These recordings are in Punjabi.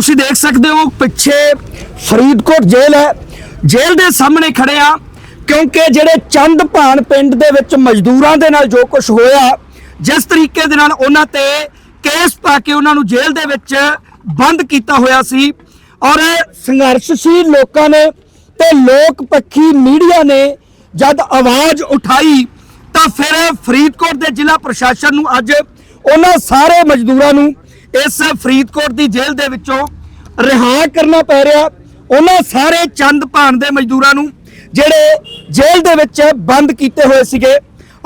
ਤੁਸੀਂ ਦੇਖ ਸਕਦੇ ਹੋ ਪਿੱਛੇ ਫਰੀਦਕੋਟ ਜੇਲ੍ਹ ਹੈ। ਜੇਲ੍ਹ ਦੇ ਸਾਹਮਣੇ ਖੜੇ ਆ, ਕਿਉਂਕਿ ਜਿਹੜੇ ਚੰਦ ਭਾਨ ਪਿੰਡ ਦੇ ਵਿੱਚ ਮਜ਼ਦੂਰਾਂ ਦੇ ਨਾਲ ਜੋ ਕੁਝ ਹੋਇਆ, ਜਿਸ ਤਰੀਕੇ ਦੇ ਨਾਲ ਉਹਨਾਂ ਤੇ ਕੇਸ ਪਾ ਕੇ ਉਹਨਾਂ ਨੂੰ ਜੇਲ੍ਹ ਦੇ ਵਿੱਚ ਬੰਦ ਕੀਤਾ ਹੋਇਆ ਸੀ। ਔਰ ਸੰਘਰਸ਼ਸ਼ੀਲ ਲੋਕਾਂ ਨੇ ਤੇ ਲੋਕ ਪੱਖੀ ਮੀਡੀਆ ਨੇ ਜਦ ਆਵਾਜ਼ ਉਠਾਈ, ਤਾਂ ਫਿਰ ਫਰੀਦਕੋਟ ਦੇ ਜ਼ਿਲ੍ਹਾ ਪ੍ਰਸ਼ਾਸਨ ਨੂੰ ਅੱਜ ਉਹਨਾਂ ਸਾਰੇ ਮਜ਼ਦੂਰਾਂ ਨੂੰ ਇਸ ਫਰੀਦਕੋਟ ਦੀ ਜੇਲ੍ਹ ਦੇ ਵਿੱਚੋਂ ਰਿਹਾ ਕਰਨਾ ਪੈ ਰਿਹਾ। ਉਹਨਾਂ ਸਾਰੇ ਚੰਦ ਭਾਣ ਦੇ ਮਜ਼ਦੂਰਾਂ ਨੂੰ ਜਿਹੜੇ ਜੇਲ੍ਹ ਦੇ ਵਿੱਚ ਬੰਦ ਕੀਤੇ ਹੋਏ ਸੀਗੇ।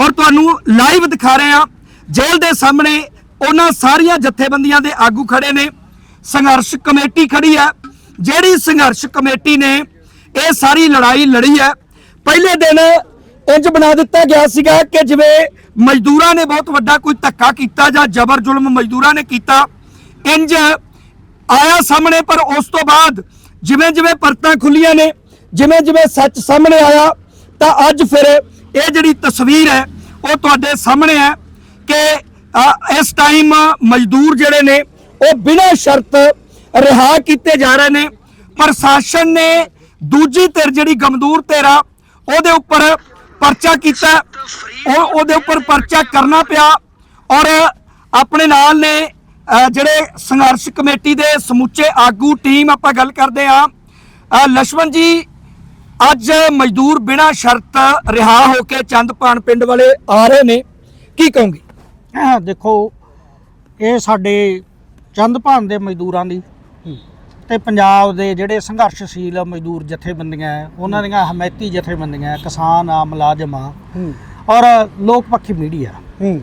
ਔਰ ਤੁਹਾਨੂੰ ਲਾਈਵ ਦਿਖਾ ਰਹੇ ਹਾਂ, ਜੇਲ੍ਹ ਦੇ ਸਾਹਮਣੇ ਉਹਨਾਂ ਸਾਰੀਆਂ ਜਥੇਬੰਦੀਆਂ ਦੇ ਆਗੂ ਖੜੇ ਨੇ। ਸੰਘਰਸ਼ ਕਮੇਟੀ ਖੜੀ ਹੈ। ਜਿਹੜੀ ਸੰਘਰਸ਼ ਕਮੇਟੀ ਨੇ ਇਹ ਸਾਰੀ ਲੜਾਈ ਲੜੀ ਹੈ। ਪਹਿਲੇ ਦਿਨ ਇੰਜ ਬਣਾ ਦਿੱਤਾ ਗਿਆ ਸੀਗਾ ਕਿ ਜਿਵੇਂ ਮਜ਼ਦੂਰਾਂ ਨੇ ਬਹੁਤ ਵੱਡਾ ਕੋਈ ਧੱਕਾ ਕੀਤਾ ਜਾਂ ਜ਼ਬਰ ਜ਼ੁਲਮ ਮਜ਼ਦੂਰਾਂ ਨੇ ਕੀਤਾ, ਇੰਜ ਆਇਆ ਸਾਹਮਣੇ ਪਰ ਉਸ ਤੋਂ ਬਾਅਦ ਜਿਵੇਂ ਜਿਵੇਂ ਪਰਤਾਂ ਖੁੱਲੀਆਂ ਨੇ, ਜਿਵੇਂ ਜਿਵੇਂ ਸੱਚ ਸਾਹਮਣੇ ਆਇਆ, ਤਾਂ ਅੱਜ ਫਿਰ ਇਹ ਜਿਹੜੀ ਤਸਵੀਰ ਹੈ, ਉਹ ਤੁਹਾਡੇ ਸਾਹਮਣੇ ਹੈ ਕਿ ਇਸ ਟਾਈਮ ਮਜ਼ਦੂਰ ਜਿਹੜੇ ਨੇ, ਉਹ ਬਿਨਾਂ ਸ਼ਰਤ ਰਿਹਾ ਕੀਤੇ ਜਾ ਰਹੇ ਨੇ, ਪ੍ਰਸ਼ਾਸਨ ਨੇ ਦੂਜੀ ਧਿਰ ਜਿਹੜੀ ਗਮਦੂਰ ਧਿਰ ਆ, ਉਹਦੇ ਉੱਪਰ ਪਰਚਾ ਕੀਤਾ। ਉਹ ਉਹਦੇ ਉੱਪਰ ਪਰਚਾ ਕਰਨਾ ਪਿਆ ਔਰ ਆਪਣੇ ਨਾਲ ਨੇ ਜਿਹੜੇ ਸੰਘਰਸ਼ ਕਮੇਟੀ ਦੇ ਸਮੁੱਚੇ ਆਗੂ ਟੀਮ ਆਪਾਂ ਗੱਲ ਕਰਦੇ ਆ ਲక్ష్మణ ਜੀ, ਅੱਜ ਮਜ਼ਦੂਰ ਬਿਨਾ ਸ਼ਰਤ ਰਿਹਾ ਹੋ ਕੇ ਚੰਦਪਾਨ ਪਿੰਡ ਵਾਲੇ ਆ ਰਹੇ ਨੇ। ਕੀ ਕਹੋਗੇ? ਦੇਖੋ, ਇਹ ਸਾਡੇ ਚੰਦਪਾਨ ਦੇ ਮਜ਼ਦੂਰਾਂ ਦੀ ਤੇ ਪੰਜਾਬ ਦੇ ਜਿਹੜੇ ਸੰਘਰਸ਼ਸ਼ੀਲ ਮਜ਼ਦੂਰ ਜਥੇਬੰਦੀਆਂ ਹੈ, ਉਹਨਾਂ ਦੀਆਂ ਹਮਾਇਤੀ ਜਥੇਬੰਦੀਆਂ ਹੈ, ਕਿਸਾਨ ਆ ਮੁਲਾਜ਼ਮ ਆ। ਔਰ ਲੋਕ ਪੱਖੀ ਮੀਡੀਆ। ਹੂੰ।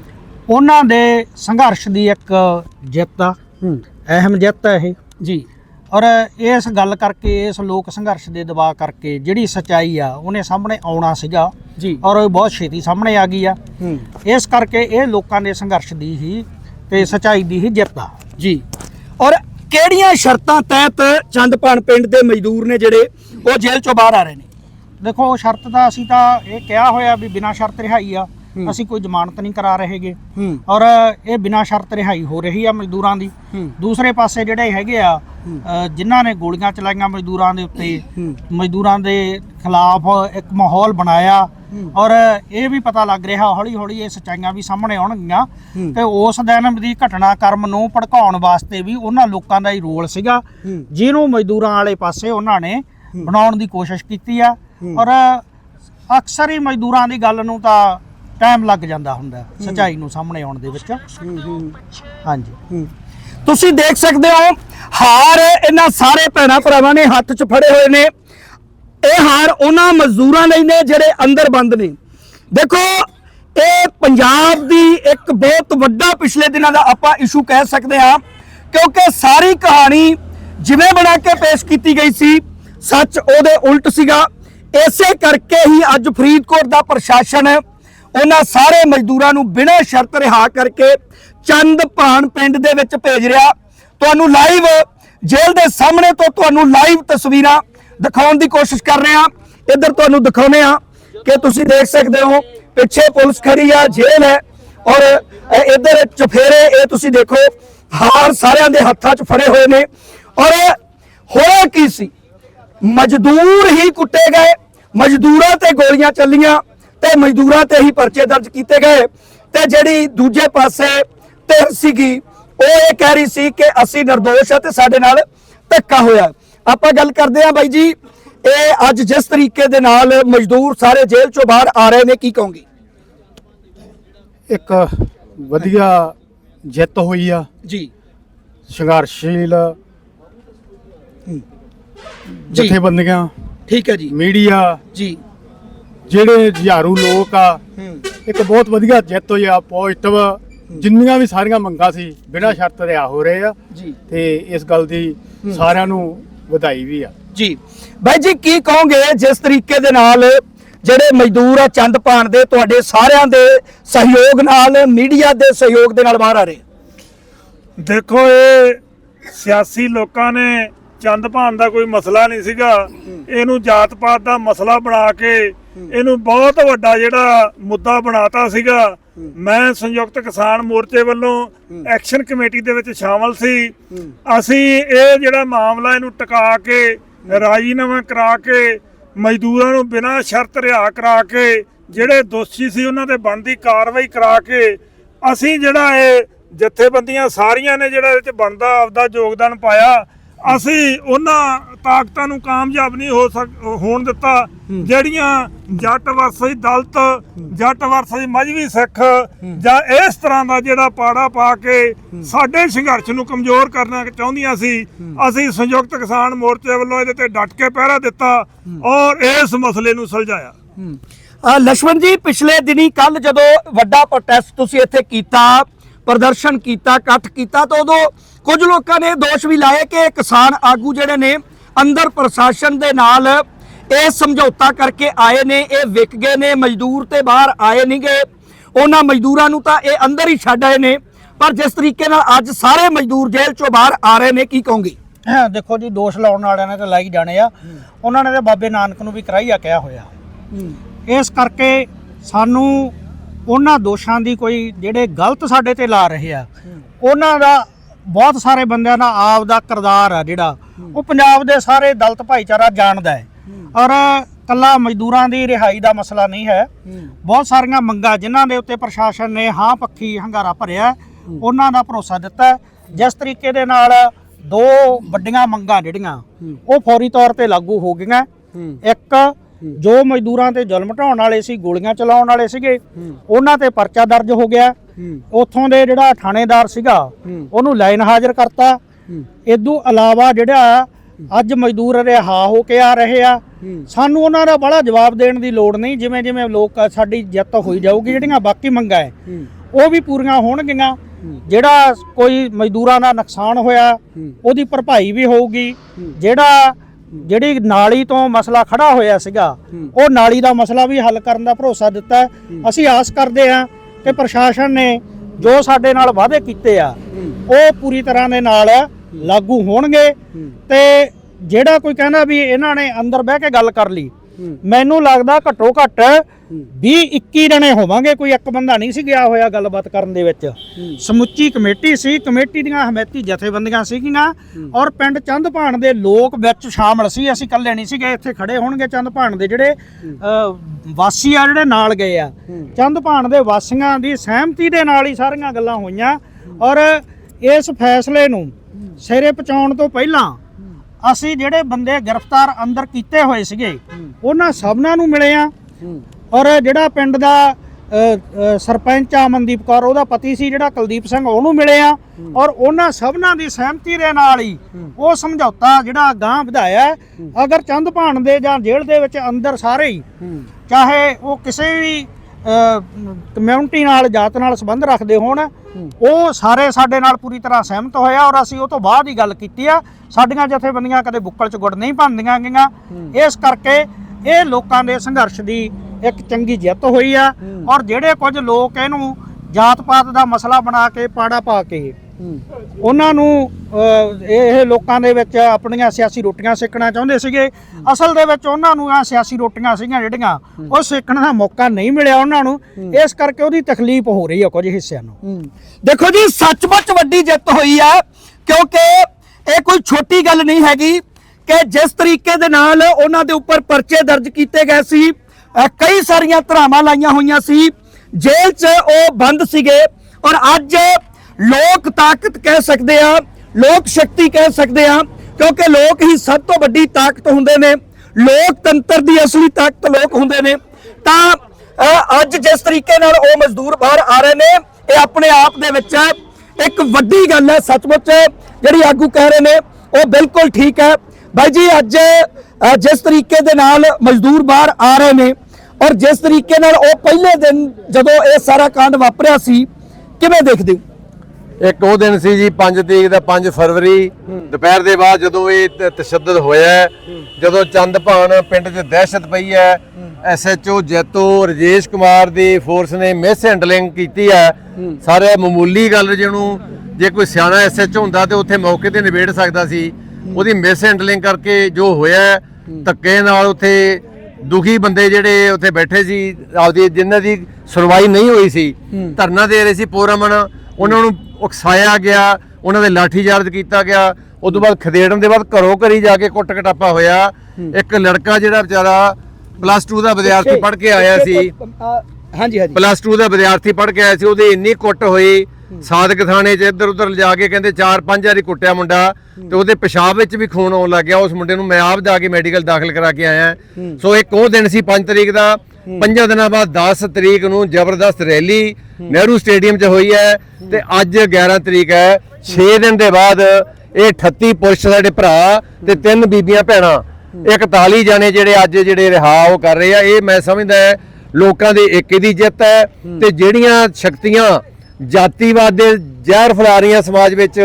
ਉਹਨਾਂ ਦੇ ਸੰਘਰਸ਼ ਦੀ ਇੱਕ ਜਿੱਤ ਆ। ਹੂੰ। ਅਹਿਮ ਜਿੱਤ ਹੈ ਇਹ। ਜੀ। ਔਰ ਇਸ ਗੱਲ ਕਰਕੇ ਇਸ ਲੋਕ ਸੰਘਰਸ਼ ਦੇ ਦਬਾਅ ਕਰਕੇ ਜਿਹੜੀ ਸਚਾਈ ਆ ਉਹਨੇ ਸਾਹਮਣੇ ਆਉਣਾ ਸੀਗਾ। ਜੀ। ਔਰ ਉਹ ਬਹੁਤ ਛੇਤੀ ਸਾਹਮਣੇ ਆ ਗਈ ਆ। ਹੂੰ। ਇਸ ਕਰਕੇ ਇਹ ਲੋਕਾਂ ਦੇ ਸੰਘਰਸ਼ ਦੀ ਹੀ ਤੇ ਸਚਾਈ ਦੀ ਹੀ ਜਿੱਤ ਆ। ਜੀ। ਔਰ ਕਿਹੜੀਆਂ ਸ਼ਰਤਾਂ ਤਹਿਤ ਚੰਦਪਾਨ ਪਿੰਡ ਦੇ ਮਜ਼ਦੂਰ ਨੇ ਜਿਹੜੇ ਉਹ ਜੇਲ੍ਹ ਚੋਂ ਬਾਹਰ ਆ ਰਹੇ ਨੇ? ਦੇਖੋ ਸ਼ਰਤ ਦਾ ਅਸੀਂ ਤਾਂ ਇਹ ਕਿਹਾ ਹੋਇਆ ਵੀ ਬਿਨਾਂ ਸ਼ਰਤ ਰਿਹਾਈ ਆ। ਅਸੀਂ ਕੋਈ ਜ਼ਮਾਨਤ ਨਹੀਂ ਕਰਾ ਰਹੇਗੇ ਔਰ ਇਹ ਬਿਨਾਂ ਸ਼ਰਤ ਰਿਹਾਈ ਹੋ ਰਹੀ ਆ ਮਜ਼ਦੂਰਾਂ ਦੀ। ਦੂਸਰੇ ਪਾਸੇ ਜਿਹੜੇ ਹੈਗੇ ਆ ਜਿਨ੍ਹਾਂ ਨੇ ਗੋਲੀਆਂ ਚਲਾਈਆਂ ਮਜ਼ਦੂਰਾਂ ਦੇ ਉੱਤੇ। ਮਜ਼ਦੂਰਾਂ ਦੇ ਖਿਲਾਫ ਇੱਕ ਮਾਹੌਲ ਬਣਾਇਆ। ਔਰ ਇਹ ਵੀ ਪਤਾ ਲੱਗ ਰਿਹਾ ਹੌਲੀ ਹੌਲੀ ਇਹ ਸੱਚਾਈਆਂ ਵੀ ਸਾਹਮਣੇ ਆਉਣਗੀਆਂ। ਤੇ ਉਸ ਦਿਨ ਦੀ ਘਟਨਾਕ੍ਰਮ ਨੂੰ ਭੜਕਾਉਣ ਵਾਸਤੇ ਵੀ ਉਹਨਾਂ ਲੋਕਾਂ ਦਾ ਹੀ ਰੋਲ ਸੀਗਾ। ਜਿਹਨੂੰ ਮਜ਼ਦੂਰਾਂ ਵਾਲੇ ਪਾਸੇ ਉਹਨਾਂ ਨੇ ਬਣਾਉਣ ਦੀ ਕੋਸ਼ਿਸ਼ ਕੀਤੀ ਆ। ਔਰ ਅਕਸਰ ਹੀ ਮਜ਼ਦੂਰਾਂ ਦੀ ਗੱਲ ਨੂੰ ਤਾਂ ਟਾਈਮ ਲੱਗ ਜਾਂਦਾ ਹੁੰਦਾ ਸਚਾਈ ਨੂੰ ਸਾਹਮਣੇ ਆਉਣ ਦੇ ਵਿੱਚ। ਹਾਂਜੀ। ਤੁਸੀਂ ਦੇਖ ਸਕਦੇ ਹੋ ਹਾਰ ਇਹਨਾਂ ਸਾਰੇ ਭੈਣਾਂ ਭਰਾਵਾਂ ਨੇ ਹੱਥ 'ਚ ਫੜੇ ਹੋਏ ਨੇ। ਇਹ ਹਾਰ ਉਹਨਾਂ ਮਜ਼ਦੂਰਾਂ ਲਈ ਨੇ ਜਿਹੜੇ ਅੰਦਰ ਬੰਦ ਨੇ। ਦੇਖੋ ਇਹ ਪੰਜਾਬ ਦੀ ਇੱਕ ਬਹੁਤ ਵੱਡਾ ਪਿਛਲੇ ਦਿਨਾਂ ਦਾ ਆਪਾਂ ਇਸ਼ੂ ਕਹਿ ਸਕਦੇ ਹਾਂ ਕਿਉਂਕਿ ਸਾਰੀ ਕਹਾਣੀ ਜਿਵੇਂ ਬਣਾ ਕੇ ਪੇਸ਼ ਕੀਤੀ ਗਈ ਸੀ ਸੱਚ ਉਹਦੇ ਉਲਟ ਸੀਗਾ। ਇਸੇ ਕਰਕੇ ਹੀ ਅੱਜ ਫਰੀਦਕੋਟ ਦਾ ਪ੍ਰਸ਼ਾਸਨ ਉਹਨਾਂ ਸਾਰੇ ਮਜ਼ਦੂਰਾਂ ਨੂੰ ਬਿਨਾਂ ਸ਼ਰਤ ਰਿਹਾ ਕਰਕੇ ਚੰਦ ਭਾਣ ਪਿੰਡ ਦੇ ਵਿੱਚ ਭੇਜ ਰਿਹਾ। ਤੁਹਾਨੂੰ ਲਾਈਵ ਜੇਲ੍ਹ ਦੇ ਸਾਹਮਣੇ ਤੋਂ ਤੁਹਾਨੂੰ ਲਾਈਵ ਤਸਵੀਰਾਂ ਦਿਖਾਉਣ ਦੀ ਕੋਸ਼ਿਸ਼ ਕਰ ਰਹੇ ਹਾਂ। ਇੱਧਰ ਤੁਹਾਨੂੰ ਦਿਖਾਉਨੇ ਆ ਕਿ ਤੁਸੀਂ ਦੇਖ ਸਕਦੇ ਹੋ, ਪਿੱਛੇ ਪੁਲਿਸ ਖੜੀ ਆ, ਜੇਲ੍ਹ ਹੈ ਔਰ ਇੱਧਰ ਚਫੇਰੇ, ਇਹ ਤੁਸੀਂ ਦੇਖੋ, ਹਾਰ ਸਾਰਿਆਂ ਦੇ ਹੱਥਾਂ 'ਚ ਫੜੇ ਹੋਏ ਨੇ। ਔਰ ਹੋਇਆ ਕੀ ਸੀ? ਮਜ਼ਦੂਰ ਹੀ ਕੁੱਟੇ ਗਏ, ਮਜ਼ਦੂਰਾਂ ਤੇ ਗੋਲੀਆਂ ਚੱਲੀਆਂ। ਤੇ ਮਜ਼ਦੂਰਾਂ ਤੇ ਹੀ ਪਰਚੇ ਦਰਜ ਕੀਤੇ ਗਏ ਤੇ ਜਿਹੜੀ ਦੂਜੇ ਪਾਸੇ ਧਿਰ ਸੀਗੀ ਉਹ ਇਹ ਕਹਿ ਰਹੀ ਸੀ ਕਿ ਅਸੀਂ ਨਿਰਦੋਸ਼ ਆ ਤੇ ਸਾਡੇ ਨਾਲ ਧੱਕਾ ਹੋਇਆ। ਆਪਾਂ ਗੱਲ ਕਰਦੇ ਆ ਬਾਈ ਜੀ ਇਹ ਅੱਜ ਜਿਸ ਤਰੀਕੇ ਦੇ ਨਾਲ ਮਜ਼ਦੂਰ ਸਾਰੇ ਜੇਲ੍ਹ ਚੋਂ ਬਾਹਰ ਆ ਰਹੇ ਨੇ ਕੀ ਕਹੋਗੇ? ਇੱਕ ਵਧੀਆ ਜਿੱਤ ਹੋਈ ਆ। ਜੀ। ਸੰਘਰਸ਼ੀਲ ਜਥੇਬੰਦੀਆਂ ਠੀਕ ਹੈ ਜੀ। ਮੀਡੀਆ ਜੀ। ਜਿਹੜੇ ਹਜ਼ਾਰੂ ਲੋਕ ਆ ਇੱਕ ਬਹੁਤ ਵਧੀਆ ਜਿੱਤ ਹੋਈ ਆ ਪੋਜ਼ਿਟਿਵ ਜਿੰਨੀਆਂ ਵੀ ਸਾਰੀਆਂ ਮੰਗਾਂ ਸੀ ਬਿਨਾਂ ਸ਼ਰਤ ਰਿਹਾ ਹੋ ਰਹੇ ਆ। ਜੀ। ਤੇ ਇਸ ਗੱਲ ਦੀ ਸਾਰਿਆਂ ਨੂੰ ਵਧਾਈ ਵੀ ਆ। ਜੀ। ਬਾਈ ਜੀ ਕੀ ਕਹੋਗੇ ਜਿਸ ਤਰੀਕੇ ਦੇ ਨਾਲ ਜਿਹੜੇ ਮਜ਼ਦੂਰ ਆ ਚੰਦ ਪਾਣ ਦੇ ਤੁਹਾਡੇ ਸਾਰਿਆਂ ਦੇ ਸਹਿਯੋਗ ਨਾਲ ਮੀਡੀਆ ਦੇ ਸਹਿਯੋਗ ਦੇ ਨਾਲ ਬਾਹਰ ਆ ਰਹੇ? ਦੇਖੋ ਇਹ ਸਿਆਸੀ ਲੋਕਾਂ ਨੇ ਚੰਦ ਭਾਨ ਦਾ ਕੋਈ ਮਸਲਾ ਨਹੀਂ ਸੀਗਾ। ਇਹਨੂੰ ਜਾਤ ਪਾਤ ਦਾ ਮਸਲਾ ਬਣਾ ਕੇ ਇਹਨੂੰ ਬਹੁਤ ਵੱਡਾ ਜਿਹੜਾ ਮੁੱਦਾ ਬਣਾਤਾ ਸੀਗਾ। ਮੈਂ ਸੰਯੁਕਤ ਕਿਸਾਨ ਮੋਰਚੇ ਵੱਲੋਂ ਐਕਸ਼ਨ ਕਮੇਟੀ ਦੇ ਵਿੱਚ ਸ਼ਾਮਲ ਸੀ। ਅਸੀਂ ਇਹ ਜਿਹੜਾ ਮਾਮਲਾ ਇਹਨੂੰ ਟਿਕਾ ਕੇ ਰਾਜੀਨਾਮਾ ਕਰਾ ਕੇ ਮਜ਼ਦੂਰਾਂ ਨੂੰ ਬਿਨਾਂ ਸ਼ਰਤ ਰਿਹਾ ਕਰਾ ਕੇ ਜਿਹੜੇ ਦੋਸ਼ੀ ਸੀ ਉਹਨਾਂ ਤੇ ਬਣਦੀ ਕਾਰਵਾਈ ਕਰਾ ਕੇ ਅਸੀਂ ਜਿਹੜਾ ਇਹ ਜਥੇਬੰਦੀਆਂ ਸਾਰੀਆਂ ਨੇ ਜਿਹੜਾ ਇਹਦੇ ਚ ਬਣਦਾ ਆਪਦਾ ਯੋਗਦਾਨ ਪਾਇਆ ਅਸੀਂ ਉਹਨਾਂ ਤਾਕਤਾਂ ਨੂੰ ਕਾਮਯਾਬ ਨਹੀਂ ਹੋ ਸਕ ਹੋਣ ਦਿੱਤਾ। ਜਿਹੜੀਆਂ ਜੱਟ ਵਰਸੇ ਦਲਤ ਜੱਟ ਵਰਸੇ ਮਜਵੀ ਸਿੱਖ ਜਾਂ ਇਸ ਤਰ੍ਹਾਂ ਦਾ ਜਿਹੜਾ ਪਾੜਾ ਪਾ ਕੇ ਸਾਡੇ ਸੰਘਰਸ਼ ਨੂੰ ਕਮਜ਼ੋਰ ਕਰਨਾ ਚਾਹੁੰਦੀਆਂ ਸੀ ਅਸੀਂ ਸੰਯੁਕਤ ਕਿਸਾਨ ਮੋਰਚੇ ਵੱਲੋਂ ਇਹਦੇ ਤੇ ਡਟ ਕੇ ਪਹਿਰਾ ਦਿੱਤਾ ਔਰ ਇਸ ਮਸਲੇ ਨੂੰ ਸੁਲਝਾਇਆ। ਲక్ష్మణ ਜੀ ਪਿਛਲੇ ਦਿਨੀ ਕੱਲ ਜਦੋਂ ਵੱਡਾ ਪ੍ਰੋਟੈਸਟ ਤੁਸੀਂ ਇੱਥੇ ਕੀਤਾ ਪ੍ਰਦਰਸ਼ਨ ਕੀਤਾ ਇਕੱਠ ਕੀਤਾ ਤਾਂ ਉਦੋਂ ਕੁਝ ਲੋਕਾਂ ਨੇ ਦੋਸ਼ ਵੀ ਲਾਇਆ ਕਿ ਕਿਸਾਨ ਆਗੂ ਜਿਹੜੇ ਨੇ ਅੰਦਰ ਪ੍ਰਸ਼ਾਸਨ ਦੇ ਨਾਲ ਇਹ ਸਮਝੌਤਾ ਕਰਕੇ ਆਏ ਨੇ ਇਹ ਵਿਕ ਗਏ ਨੇ ਮਜ਼ਦੂਰ ਤੇ ਬਾਹਰ ਆਏ ਨਹੀਂਗੇ ਉਹਨਾਂ ਮਜ਼ਦੂਰਾਂ ਨੂੰ ਤਾਂ ਇਹ ਅੰਦਰ ਹੀ ਛੱਡ ਆਏ ਨੇ। ਪਰ ਜਿਸ ਤਰੀਕੇ ਨਾਲ ਅੱਜ ਸਾਰੇ ਮਜ਼ਦੂਰ ਜੇਲ੍ਹ ਚੋਂ ਬਾਹਰ ਆ ਰਹੇ ਨੇ ਕੀ ਕਹੋਗੇ? ਹਾਂ ਦੇਖੋ ਜੀ ਦੋਸ਼ ਲਾਉਣ ਵਾਲਿਆਂ ਨੇ ਤਾਂ ਲਾਈ ਜਾਣੇ ਆ। ਉਹਨਾਂ ਨੇ ਤੇ ਬਾਬੇ ਨਾਨਕ ਨੂੰ ਵੀ ਕਰਾਈਆ ਕਿਹਾ ਹੋਇਆ। ਇਸ ਕਰਕੇ ਸਾਨੂੰ ਉਹਨਾਂ ਦੋਸ਼ਾਂ ਦੀ ਕੋਈ ਜਿਹੜੇ ਗਲਤ ਸਾਡੇ ਤੇ ਲਾ ਰਹੇ ਆ ਉਹਨਾਂ ਦਾ ਬਹੁਤ ਸਾਰੇ ਬੰਦਿਆਂ ਦਾ ਆਪ ਦਾ ਕਿਰਦਾਰ ਆ ਜਿਹੜਾ। ਉਹ ਪੰਜਾਬ ਦੇ ਸਾਰੇ ਦਲਿਤ ਭਾਈਚਾਰਾ ਜਾਣਦਾ ਹੈ। ਔਰ ਕੱਲਾ ਮਜ਼ਦੂਰਾਂ ਦੀ ਰਿਹਾਈ ਦਾ ਮਸਲਾ ਨਹੀਂ ਹੈ। ਬਹੁਤ ਸਾਰੀਆਂ ਮੰਗਾਂ ਜਿਨ੍ਹਾਂ ਦੇ ਉੱਤੇ ਪ੍ਰਸ਼ਾਸਨ ਨੇ ਹਾਂ ਪੱਖੀ ਹੰਗਾਰਾ ਭਰਿਆ ਉਹਨਾਂ ਦਾ ਭਰੋਸਾ ਦਿੱਤਾ। ਜਿਸ ਤਰੀਕੇ ਦੇ ਨਾਲ ਦੋ ਵੱਡੀਆਂ ਮੰਗਾਂ ਜਿਹੜੀਆਂ ਉਹ ਫੌਰੀ ਤੌਰ ਤੇ ਲਾਗੂ ਹੋ ਗਈਆਂ। ਇੱਕ ਜੋ ਮਜ਼ਦੂਰਾਂ ਤੇ ਜ਼ੁਲਮ ਢਾਉਣ ਵਾਲੇ ਸੀ ਗੋਲੀਆਂ ਚਲਾਉਣ ਵਾਲੇ ਸੀਗੇ ਉਹਨਾਂ ਤੇ ਪਰਚਾ ਦਰਜ ਹੋ ਗਿਆ। ਉੱਥੋਂ ਦੇ ਜਿਹੜਾ ਥਾਣੇਦਾਰ ਸੀਗਾ ਉਹਨੂੰ ਲਾਈਨ ਹਾਜ਼ਰ ਕਰਤਾ। ਇਦੋਂ ਇਲਾਵਾ ਜਿਹੜਾ ਅੱਜ ਮਜ਼ਦੂਰ ਰਿਹਾ ਹੋ ਕੇ ਆ ਰਹੇ ਆ ਸਾਨੂੰ ਉਹਨਾਂ ਦਾ ਬੜਾ ਜਵਾਬ ਦੇਣ ਦੀ ਲੋੜ ਨਹੀਂ ਜਿਵੇਂ ਜਿਵੇਂ ਲੋਕ ਸਾਡੀ ਜਿੱਤ ਹੋਈ ਜਾਊਗੀ ਜਿਹੜੀਆਂ ਬਾਕੀ ਮੰਗਾਂ ਹੈ। ਉਹ ਵੀ ਪੂਰੀਆਂ ਹੋਣਗੀਆਂ। ਜਿਹੜਾ ਕੋਈ ਮਜ਼ਦੂਰਾਂ ਦਾ ਨੁਕਸਾਨ ਹੋਇਆ ਉਹਦੀ ਭਰਪਾਈ ਵੀ ਹੋਊਗੀ। ਜਿਹੜਾ ਜਿਹੜੀ ਨਾਲੀ ਤੋਂ ਮਸਲਾ ਖੜਾ ਹੋਇਆ ਸੀਗਾ ਉਹ ਨਾਲੀ ਦਾ ਮਸਲਾ ਵੀ ਹੱਲ ਕਰਨ ਦਾ ਭਰੋਸਾ ਦਿੱਤਾ। ਅਸੀਂ ਆਸ ਕਰਦੇ ਹਾਂ ਕਿ ਪ੍ਰਸ਼ਾਸਨ ਨੇ ਜੋ ਸਾਡੇ ਨਾਲ ਵਾਅਦੇ ਕੀਤੇ ਆ ਉਹ ਪੂਰੀ ਤਰ੍ਹਾਂ ਦੇ ਨਾਲ ਲਾਗੂ ਹੋਣਗੇ ਤੇ ਜਿਹੜਾ ਕੋਈ ਕਹਿੰਦਾ ਵੀ ਇਹਨਾਂ ਨੇ ਅੰਦਰ ਬਹਿ ਕੇ ਗੱਲ ਕਰ ਲਈ ਮੈਨੂੰ ਲੱਗਦਾ ਘੱਟੋ ਘੱਟ 20 21 ਜਣੇ ਹੋਵਾਂਗੇ ਕੋਈ ਇੱਕ ਬੰਦਾ ਨਹੀਂ ਸੀ ਗਿਆ ਹੋਇਆ ਗੱਲਬਾਤ ਕਰਨ ਦੇ ਵਿੱਚ। ਸਮੁੱਚੀ ਕਮੇਟੀ ਸੀ ਕਮੇਟੀ ਦੀਆਂ ਹਮੈਤੀ ਜਥੇਬੰਦੀਆਂ ਸੀਗੀਆਂ ਔਰ ਪਿੰਡ ਚੰਦਪਾਣ ਦੇ ਲੋਕ ਵਿੱਚ ਸ਼ਾਮਲ ਸੀ ਅਸੀਂ ਇਕੱਲੇ ਨਹੀਂ ਸੀਗੇ ਇੱਥੇ ਖੜੇ ਹੋਣਗੇ ਚੰਦਪਾਣ ਦੇ ਜਿਹੜੇ ਵਾਸੀ ਆ ਜਿਹੜੇ ਨਾਲ ਗਏ ਆ। ਚੰਦਪਾਣ ਦੇ ਵਾਸੀਆਂ ਦੀ ਸਹਿਮਤੀ ਦੇ ਨਾਲ ਹੀ ਸਾਰੀਆਂ ਗੱਲਾਂ ਹੋਈਆਂ ਔਰ ਇਸ ਫੈਸਲੇ ਨੂੰ ਸਿਰੇ ਪਹੁੰਚਾਉਣ ਤੋਂ ਪਹਿਲਾਂ ਅਸੀਂ ਜਿਹੜੇ ਬੰਦੇ ਗ੍ਰਿਫਤਾਰ ਅੰਦਰ ਕੀਤੇ ਹੋਏ ਸੀਗੇ ਉਹਨਾਂ ਸਭਨਾਂ ਨੂੰ ਮਿਲੇ ਆ। ਔਰ ਜਿਹੜਾ ਪਿੰਡ ਦਾ ਸਰਪੰਚ ਆ ਅਮਨਦੀਪ ਕੌਰ ਉਹਦਾ ਪਤੀ ਸੀ ਜਿਹੜਾ ਕੁਲਦੀਪ ਸਿੰਘ ਉਹਨੂੰ ਮਿਲੇ ਆ। ਔਰ ਉਹਨਾਂ ਸਭਨਾਂ ਦੀ ਸਹਿਮਤੀ ਦੇ ਨਾਲ ਹੀ ਉਹ ਸਮਝੌਤਾ ਜਿਹੜਾ ਗਾਂ ਵਧਾਇਆ। ਅਗਰ ਚੰਦਪਾਣ ਦੇ ਜਾਂ ਜੇਲ੍ਹ ਦੇ ਵਿੱਚ ਅੰਦਰ ਸਾਰੇ ਹੀ। ਚਾਹੇ ਉਹ ਕਿਸੇ ਵੀ ਕਮਿਊਨਿਟੀ ਨਾਲ ਜਾਤ ਨਾਲ ਸੰਬੰਧ ਰੱਖਦੇ ਹੋਣ ਉਹ ਸਾਰੇ ਸਾਡੇ ਨਾਲ ਪੂਰੀ ਤਰ੍ਹਾਂ ਸਹਿਮਤ ਹੋਇਆ ਔਰ ਅਸੀਂ ਉਹ ਤੋਂ ਬਾਅਦ ਹੀ ਗੱਲ ਕੀਤੀ ਆ। ਸਾਡੀਆਂ ਜਥੇਬੰਦੀਆਂ ਕਦੇ ਬੁੱਕਲ 'ਚ ਗੁੜ ਨਹੀਂ ਪਾਉਂਦੀਆਂ ਗਈਆਂ। ਇਸ ਕਰਕੇ ਇਹ ਲੋਕਾਂ ਦੇ ਸੰਘਰਸ਼ ਦੀ ਇੱਕ ਚੰਗੀ ਜਿੱਤ ਹੋਈ ਆ। ਔਰ ਜਿਹੜੇ ਕੁਝ ਲੋਕ ਇਹਨੂੰ ਜਾਤ ਪਾਤ ਦਾ ਮਸਲਾ ਬਣਾ ਕੇ ਪਾੜਾ ਪਾ ਕੇ ਉਹਨਾਂ ਨੂੰ ਇਹ ਲੋਕਾਂ ਦੇ ਵਿੱਚ ਆਪਣੀਆਂ ਸਿਆਸੀ ਰੋਟੀਆਂ ਸੇਕਣਾ ਚਾਹੁੰਦੇ ਸੀਗੇ। ਅਸਲ ਦੇ ਵਿੱਚ ਉਹਨਾਂ ਨੂੰ ਆ ਸਿਆਸੀ ਰੋਟੀਆਂ ਸੀਗੀਆਂ ਜਿਹੜੀਆਂ ਉਹ ਸੇਕਣ ਦਾ ਮੌਕਾ ਨਹੀਂ ਮਿਲਿਆ ਉਹਨਾਂ ਨੂੰ। ਇਸ ਕਰਕੇ ਉਹਦੀ ਤਕਲੀਫ ਹੋ ਰਹੀ ਹੈ ਕੁਝ ਹਿੱਸਿਆਂ ਨੂੰ। ਦੇਖੋ ਜੀ, ਸੱਚਮੁੱਚ ਵੱਡੀ ਜਿੱਤ ਹੋਈ ਆ, ਕਿਉਂਕਿ ਇਹ ਕੋਈ ਛੋਟੀ ਗੱਲ ਨਹੀਂ ਹੈਗੀ ਕਿ ਜਿਸ ਤਰੀਕੇ ਦੇ ਨਾਲ ਉਹਨਾਂ ਦੇ ਉੱਪਰ ਪਰਚੇ ਦਰਜ ਕੀਤੇ ਗਏ ਸੀ ਕਈ ਸਾਰੀਆਂ ਧਰਾਵਾਂ ਲਾਈਆਂ ਹੋਈਆਂ ਸੀ, ਜੇਲ੍ਹ 'ਚ ਉਹ ਬੰਦ ਸੀਗੇ। ਔਰ ਅੱਜ ਲੋਕ ਤਾਕਤ ਕਹਿ ਸਕਦੇ ਆ, ਲੋਕ ਸ਼ਕਤੀ ਕਹਿ ਸਕਦੇ ਆ, ਕਿਉਂਕਿ ਲੋਕ ਹੀ ਸਭ ਤੋਂ ਵੱਡੀ ਤਾਕਤ ਹੁੰਦੇ ਨੇ, ਲੋਕਤੰਤਰ ਦੀ ਅਸਲੀ ਤਾਕਤ ਲੋਕ ਹੁੰਦੇ ਨੇ। ਤਾਂ ਅੱਜ ਜਿਸ ਤਰੀਕੇ ਨਾਲ ਉਹ ਮਜ਼ਦੂਰ ਬਾਹਰ ਆ ਰਹੇ ਨੇ, ਇਹ ਆਪਣੇ ਆਪ ਦੇ ਵਿੱਚ ਇੱਕ ਵੱਡੀ ਗੱਲ ਹੈ ਸੱਚਮੁੱਚ, ਜਿਹੜੀ ਆਗੂ ਕਹਿ ਰਹੇ ਨੇ, ਉਹ ਬਿਲਕੁਲ ਠੀਕ ਹੈ। ਬਾਈ ਜੀ, ਅੱਜ ਜਿਸ ਤਰੀਕੇ ਦੇ ਨਾਲ ਮਜ਼ਦੂਰ ਬਾਹਰ ਆ ਰਹੇ ਨੇ, ਔਰ ਜਿਸ ਤਰੀਕੇ ਨਾਲ ਉਹ ਪਹਿਲੇ ਦਿਨ ਜਦੋਂ ਇਹ ਸਾਰਾ ਕਾਂਡ ਵਾਪਰਿਆ ਸੀ, ਕਿਵੇਂ ਦੇਖਦੇ ਹੋ? ਇੱਕ ਉਹ ਦਿਨ ਸੀ ਜੀ 5 ਤਰੀਕ ਦਾ 5 ਫਰਵਰੀ। ਦੁਪਹਿਰ ਦੇ ਬਾਅਦ ਜਦੋਂ ਇਹ ਤਸ਼ੱਦਦ ਹੋਇਆ ਜਦੋਂ ਚੰਦਪਾਨ ਪਿੰਡ 'ਚ ਦਹਿਸ਼ਤ ਪਈ ਹੈ ਐਸਐਚਓ ਜੈਤੋ ਰਜੇਸ਼ ਕੁਮਾਰ ਦੀ ਫੋਰਸ ਨੇ ਮਿਸ ਹੈਂਡਲਿੰਗ ਕੀਤੀ ਹੈ। ਸਾਰੇ ਮਾਮੂਲੀ ਗੱਲ ਜਿਹਨੂੰ ਜੇ ਕੋਈ ਸਿਆਣਾ ਐਸਐਚਓ ਹੁੰਦਾ ਤੇ ਉੱਥੇ ਮੌਕੇ ਤੇ ਨਿਬੇੜ ਸਕਦਾ ਸੀ। ਉਹਦੀ ਮਿਸ ਹੈਂਡਲਿੰਗ ਕਰਕੇ ਜੋ ਹੋਇਆ ਧੱਕੇ ਨਾਲ ਉੱਥੇ ਦੁਖੀ ਬੰਦੇ ਜਿਹੜੇ ਉੱਥੇ ਬੈਠੇ ਸੀ ਆਪਦੀ ਜਿਨ੍ਹਾਂ ਦੀ ਸੁਣਵਾਈ ਨਹੀਂ ਹੋਈ ਸੀ ਧਰਨਾ ਦੇ ਰਹੇ ਸੀ ਪੋਰਮਨ ਉਹਨਾਂ ਨੂੰ ਉਕਸਾਇਆ ਗਿਆ ਉਹਨਾਂ ਦੇ ਲਾਠੀਚਾਰਜ ਕੀਤਾ ਗਿਆ ਉਸ ਤੋਂ ਬਾਅਦ ਖਦੇੜਨ ਦੇ ਬਾਅਦ ਘਰੋਂ ਘਰੀ ਜਾ ਕੇ ਕੁੱਟ ਕਟਾਪਾ ਹੋਇਆ। ਇੱਕ ਲੜਕਾ ਜਿਹੜਾ ਵਿਚਾਰਾ ਪਲੱਸ 2 ਦਾ ਵਿਦਿਆਰਥੀ ਪੜ੍ਹ ਕੇ ਆਇਆ ਸੀ। ਹਾਂਜੀ ਹਾਂਜੀ। ਪਲੱਸ 2 ਦਾ ਵਿਦਿਆਰਥੀ ਪੜ੍ਹ ਕੇ ਆਇਆ ਸੀ ਉਹਦੀ ਇੰਨੀ ਕੁੱਟ ਹੋਈ। ਸਾਦਕ ਥਾਣੇ 'ਚ ਇੱਧਰ ਉੱਧਰ ਲਿਜਾ ਕੇ ਕਹਿੰਦੇ ਚਾਰ ਪੰਜ ਵਾਰੀ ਕੁੱਟਿਆ ਮੁੰਡਾ ਤੇ ਉਹਦੇ ਪਿਸ਼ਾਬ ਵਿੱਚ ਵੀ ਖੂਨ ਆਉਣ ਲੱਗ ਗਿਆ। ਉਸ ਮੁੰਡੇ ਨੂੰ ਮੈਂ ਆਪ ਜਾ ਕੇ ਮੈਡੀਕਲ ਦਾਖਲ ਕਰਾ ਕੇ ਆਇਆ। ਸੋ ਇੱਕ ਉਹ ਦਿਨ ਸੀ? 5 ਤਰੀਕ ਦਾ। ਪੰਜਾਂ ਦਿਨਾਂ ਬਾਅਦ 10 ਤਰੀਕ ਨੂੰ ਜ਼ਬਰਦਸਤ ਰੈਲੀ ਨਹਿਰੂ ਸਟੇਡੀਅਮ 'ਚ ਹੋਈ ਹੈ ਤੇ ਅੱਜ 11 ਤਰੀਕ ਹੈ। 6 ਦਿਨ ਦੇ ਬਾਅਦ ਇਹ 38 ਪੁਰਸ਼ ਸਾਡੇ ਭਰਾ ਤੇ ਤਿੰਨ ਬੀਬੀਆਂ ਭੈਣਾਂ 41 ਜਾਣੇ ਜਿਹੜੇ ਅੱਜ ਜਿਹੜੇ ਰਿਹਾ ਉਹ ਕਰ ਰਹੇ ਆ। ਇਹ ਮੈਂ ਸਮਝਦਾ ਹੈ ਲੋਕਾਂ ਦੇ ਏਕੇ ਦੀ ਜਿੱਤ ਹੈ ਤੇ ਜਿਹੜੀਆਂ ਸ਼ਕਤੀਆਂ ਜਾਤੀਵਾਦ ਦੇ ਜ਼ਹਿਰ ਫੈਲਾ ਰਹੀਆਂ ਸਮਾਜ ਵਿੱਚ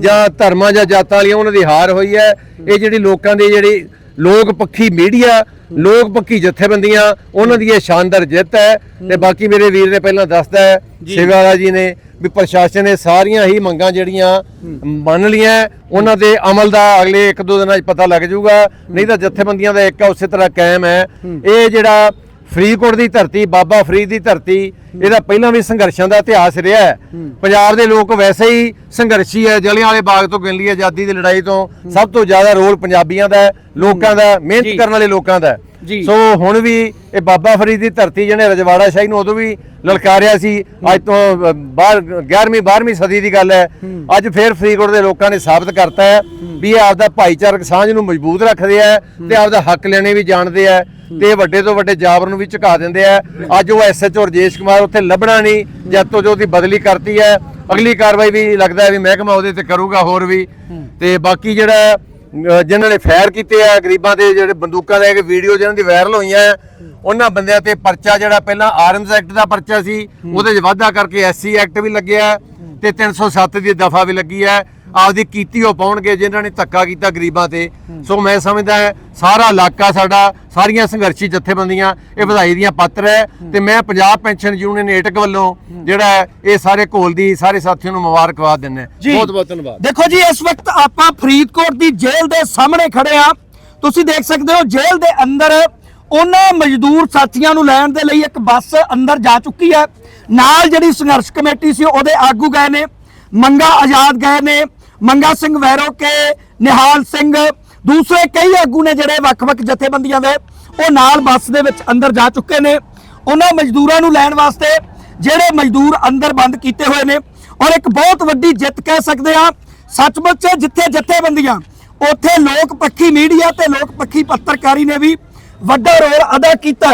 ਜਾਂ ਧਰਮਾਂ ਜਾਂ ਜਾਤਾਂ ਵਾਲੀਆਂ, ਉਹਨਾਂ ਦੀ ਹਾਰ ਹੋਈ ਹੈ। ਇਹ ਜਿਹੜੀ ਲੋਕਾਂ ਦੀ ਜਿਹੜੀ ਲੋਕ ਪੱਖੀ ਮੀਡੀਆ ਲੋਕ ਪੱਖੀ ਜਥੇਬੰਦੀਆਂ ਉਹਨਾਂ ਦੀ ਇਹ ਸ਼ਾਨਦਾਰ ਜਿੱਤ ਹੈ। ਤੇ ਬਾਕੀ ਮੇਰੇ ਵੀਰ ਨੇ ਪਹਿਲਾਂ ਦੱਸਦਾ ਹੈ ਸ਼ਿਵਾਲਾ ਜੀ ਨੇ ਵੀ ਪ੍ਰਸ਼ਾਸਨ ਨੇ ਸਾਰੀਆਂ ਹੀ ਮੰਗਾਂ ਜਿਹੜੀਆਂ ਮੰਨ ਲੀਆਂ ਹੈ। ਉਹਨਾਂ ਦੇ ਅਮਲ ਦਾ ਅਗਲੇ ਇੱਕ ਦੋ ਦਿਨਾਂ 'ਚ ਪਤਾ ਲੱਗ ਜਾਊਗਾ। ਨਹੀਂ ਤਾਂ ਜਥੇਬੰਦੀਆਂ ਦਾ ਇੱਕ ਉਸੇ ਤਰ੍ਹਾਂ ਕਾਇਮ ਹੈ। ਇਹ ਜਿਹੜਾ ਫਰੀਦਕੋਟ ਦੀ ਧਰਤੀ ਬਾਬਾ ਫਰੀਦ ਦੀ ਧਰਤੀ ਇਹਦਾ ਪਹਿਲਾਂ ਵੀ ਸੰਘਰਸ਼ਾਂ ਦਾ ਇਤਿਹਾਸ ਰਿਹਾ ਹੈ। ਪੰਜਾਬ ਦੇ ਲੋਕ ਵੈਸੇ ਹੀ ਸੰਘਰਸ਼ੀ ਹੈ ਜਲਿਆਂ ਵਾਲੇ ਬਾਗ ਤੋਂ ਗਿਣ ਲਈ ਆਜ਼ਾਦੀ ਦੀ ਲੜਾਈ ਤੋਂ। ਸਭ ਤੋਂ ਜ਼ਿਆਦਾ ਰੋਲ ਪੰਜਾਬੀਆਂ ਦਾ ਲੋਕਾਂ ਦਾ। ਮਿਹਨਤ ਕਰਨ ਵਾਲੇ ਲੋਕਾਂ ਦਾ। ਸੋ ਹੁਣ ਵੀ ਇਹ ਬਾਬਾ ਫਰੀਦ ਦੀ ਧਰਤੀ ਜਿਹਨੇ ਰਜਵਾੜਾ ਸ਼ਾਹੀ ਨੂੰ ਉਦੋਂ ਵੀ ਲਲਕਾਰਿਆ ਸੀ ਅੱਜ ਤੋਂ ਅ, ਬਾਹਰ 11ਵੀਂ 12ਵੀਂ ਸਦੀ ਦੀ ਗੱਲ ਹੈ। ਅੱਜ ਫੇਰ ਫਰੀਦਕੋਟ ਦੇ ਲੋਕਾਂ ਨੇ ਸਾਬਤ ਕਰਤਾ ਹੈ ਵੀ ਇਹ ਆਪਦਾ ਭਾਈਚਾਰਕ ਸਾਂਝ ਨੂੰ ਮਜ਼ਬੂਤ ਰੱਖਦੇ ਆ ਤੇ ਆਪਦਾ ਹੱਕ ਲੈਣੇ ਵੀ ਜਾਣਦੇ ਆ ਤੇ ਵੱਡੇ ਤੋਂ ਵੱਡੇ ਜਾਬਰ ਨੂੰ ਵੀ ਝੁਕਾ ਦਿੰਦੇ ਆ ਅੱਜ ਉਹ ਐਸਐਚਓ ਰਜੇਸ਼ ਕੁਮਾਰ ਉੱਥੇ ਲੱਭਣਾ ਨਹੀਂ ਜਦ ਤੋਂ ਜੋ ਉਹਦੀ ਬਦਲੀ ਕਰਤੀ ਹੈ ਅਗਲੀ ਕਾਰਵਾਈ ਵੀ ਲੱਗਦਾ ਹੈ ਵੀ ਮਹਿਕਮਾ ਉਹਦੇ ਤੇ ਕਰੂਗਾ ਹੋਰ ਵੀ। ਤੇ ਬਾਕੀ ਜਿਹੜਾ ਅਹ ਜਿਨ੍ਹਾਂ ਨੇ ਫਾਇਰ ਕੀਤੇ ਆ ਗਰੀਬਾਂ ਦੇ ਜਿਹੜੇ ਬੰਦੂਕਾਂ ਲੈ ਕੇ ਵੀਡੀਓ ਜਿਹਨਾਂ ਦੀ ਵਾਇਰਲ ਹੋਈਆਂ ਆ, ਉਹਨਾਂ ਬੰਦਿਆਂ ਤੇ ਪਰਚਾ ਜਿਹੜਾ ਪਹਿਲਾਂ ਆਰਮਸ ਐਕਟ ਦਾ ਪਰਚਾ ਸੀ ਉਹਦੇ 'ਚ ਵਾਧਾ ਕਰਕੇ ਐਸਸੀ ਐਕਟ ਵੀ ਲੱਗਿਆ ਹੈ ਤੇ 307 ਦੀ ਦਫਾ ਵੀ ਲੱਗੀ ਹੈ। ਆਪਦੀ ਕੀਤੀ ਉਹ ਪਾਉਣਗੇ ਜਿਨ੍ਹਾਂ ਨੇ ਧੱਕਾ ਕੀਤਾ ਗਰੀਬਾਂ ਤੇ। ਸੋ ਮੈਂ ਸਮਝਦਾ ਹੈ ਸਾਰਾ ਇਲਾਕਾ ਸਾਡਾ ਸਾਰੀਆਂ ਸੰਘਰਸ਼ੀ ਜਥੇਬੰਦੀਆਂ ਇਹ ਵਧਾਈ ਦੀਆਂ ਪਾਤਰ ਹੈ। ਤੇ ਮੈਂ ਪੰਜਾਬ ਪੈਨਸ਼ਨ ਯੂਨੀਅਨ ਏਟਕ ਵੱਲੋਂ ਜਿਹੜਾ ਹੈ, ਇਹ ਸਾਰੇ ਘੋਲ ਦੀ ਸਾਰੇ ਸਾਥੀਆਂ ਨੂੰ ਮੁਬਾਰਕਬਾਦ ਦਿੰਦਾ। ਬਹੁਤ ਬਹੁਤ ਧੰਨਵਾਦ। ਦੇਖੋ ਜੀ ਇਸ ਵਕਤ ਆਪਾਂ ਫਰੀਦਕੋਟ ਦੀ ਜੇਲ੍ਹ ਦੇ ਸਾਹਮਣੇ ਖੜੇ ਆ ਤੁਸੀਂ ਦੇਖ ਸਕਦੇ ਹੋ ਜੇਲ੍ਹ ਦੇ ਅੰਦਰ ਉਹਨਾਂ ਮਜ਼ਦੂਰ ਸਾਥੀਆਂ ਨੂੰ ਲੈਣ ਦੇ ਲਈ ਇੱਕ ਬੱਸ ਅੰਦਰ ਜਾ ਚੁੱਕੀ ਹੈ। ਨਾਲ ਜਿਹੜੀ ਸੰਘਰਸ਼ ਕਮੇਟੀ ਸੀ ਉਹਦੇ ਆਗੂ ਗਏ ਨੇ ਮੰਗਾ ਆਜ਼ਾਦ ਗਏ ਨੇ। ਮੰਗਾ ਸਿੰਘ ਵੈਰੋ ਕੇ, ਨਿਹਾਲ ਸਿੰਘ, ਦੂਸਰੇ ਕਈ ਆਗੂ ਨੇ ਜਿਹੜੇ ਵੱਖ-ਵੱਖ ਜਥੇਬੰਦੀਆਂ ਦੇ, ਉਹ ਨਾਲ ਬੱਸ ਦੇ ਵਿੱਚ ਅੰਦਰ ਜਾ ਚੁੱਕੇ ਨੇ। ਉਹਨਾਂ ਮਜ਼ਦੂਰਾਂ ਨੂੰ ਲੈਣ ਵਾਸਤੇ ਜਿਹੜੇ ਮਜ਼ਦੂਰ ਅੰਦਰ ਬੰਦ ਕੀਤੇ ਹੋਏ ਨੇ ਔਰ ਇੱਕ ਬਹੁਤ ਵੱਡੀ ਜਿੱਤ ਕਹਿ ਸਕਦੇ ਆ ਸੱਚਮੁੱਚ ਜਿੱਥੇ ਜਥੇਬੰਦੀਆਂ, ਉੱਥੇ ਲੋਕ ਪੱਖੀ ਮੀਡੀਆ ਤੇ ਲੋਕ ਪੱਖੀ ਪੱਤਰਕਾਰੀ ਨੇ ਵੀ ਵੱਡਾ ਰੋਲ ਅਦਾ ਕੀਤਾ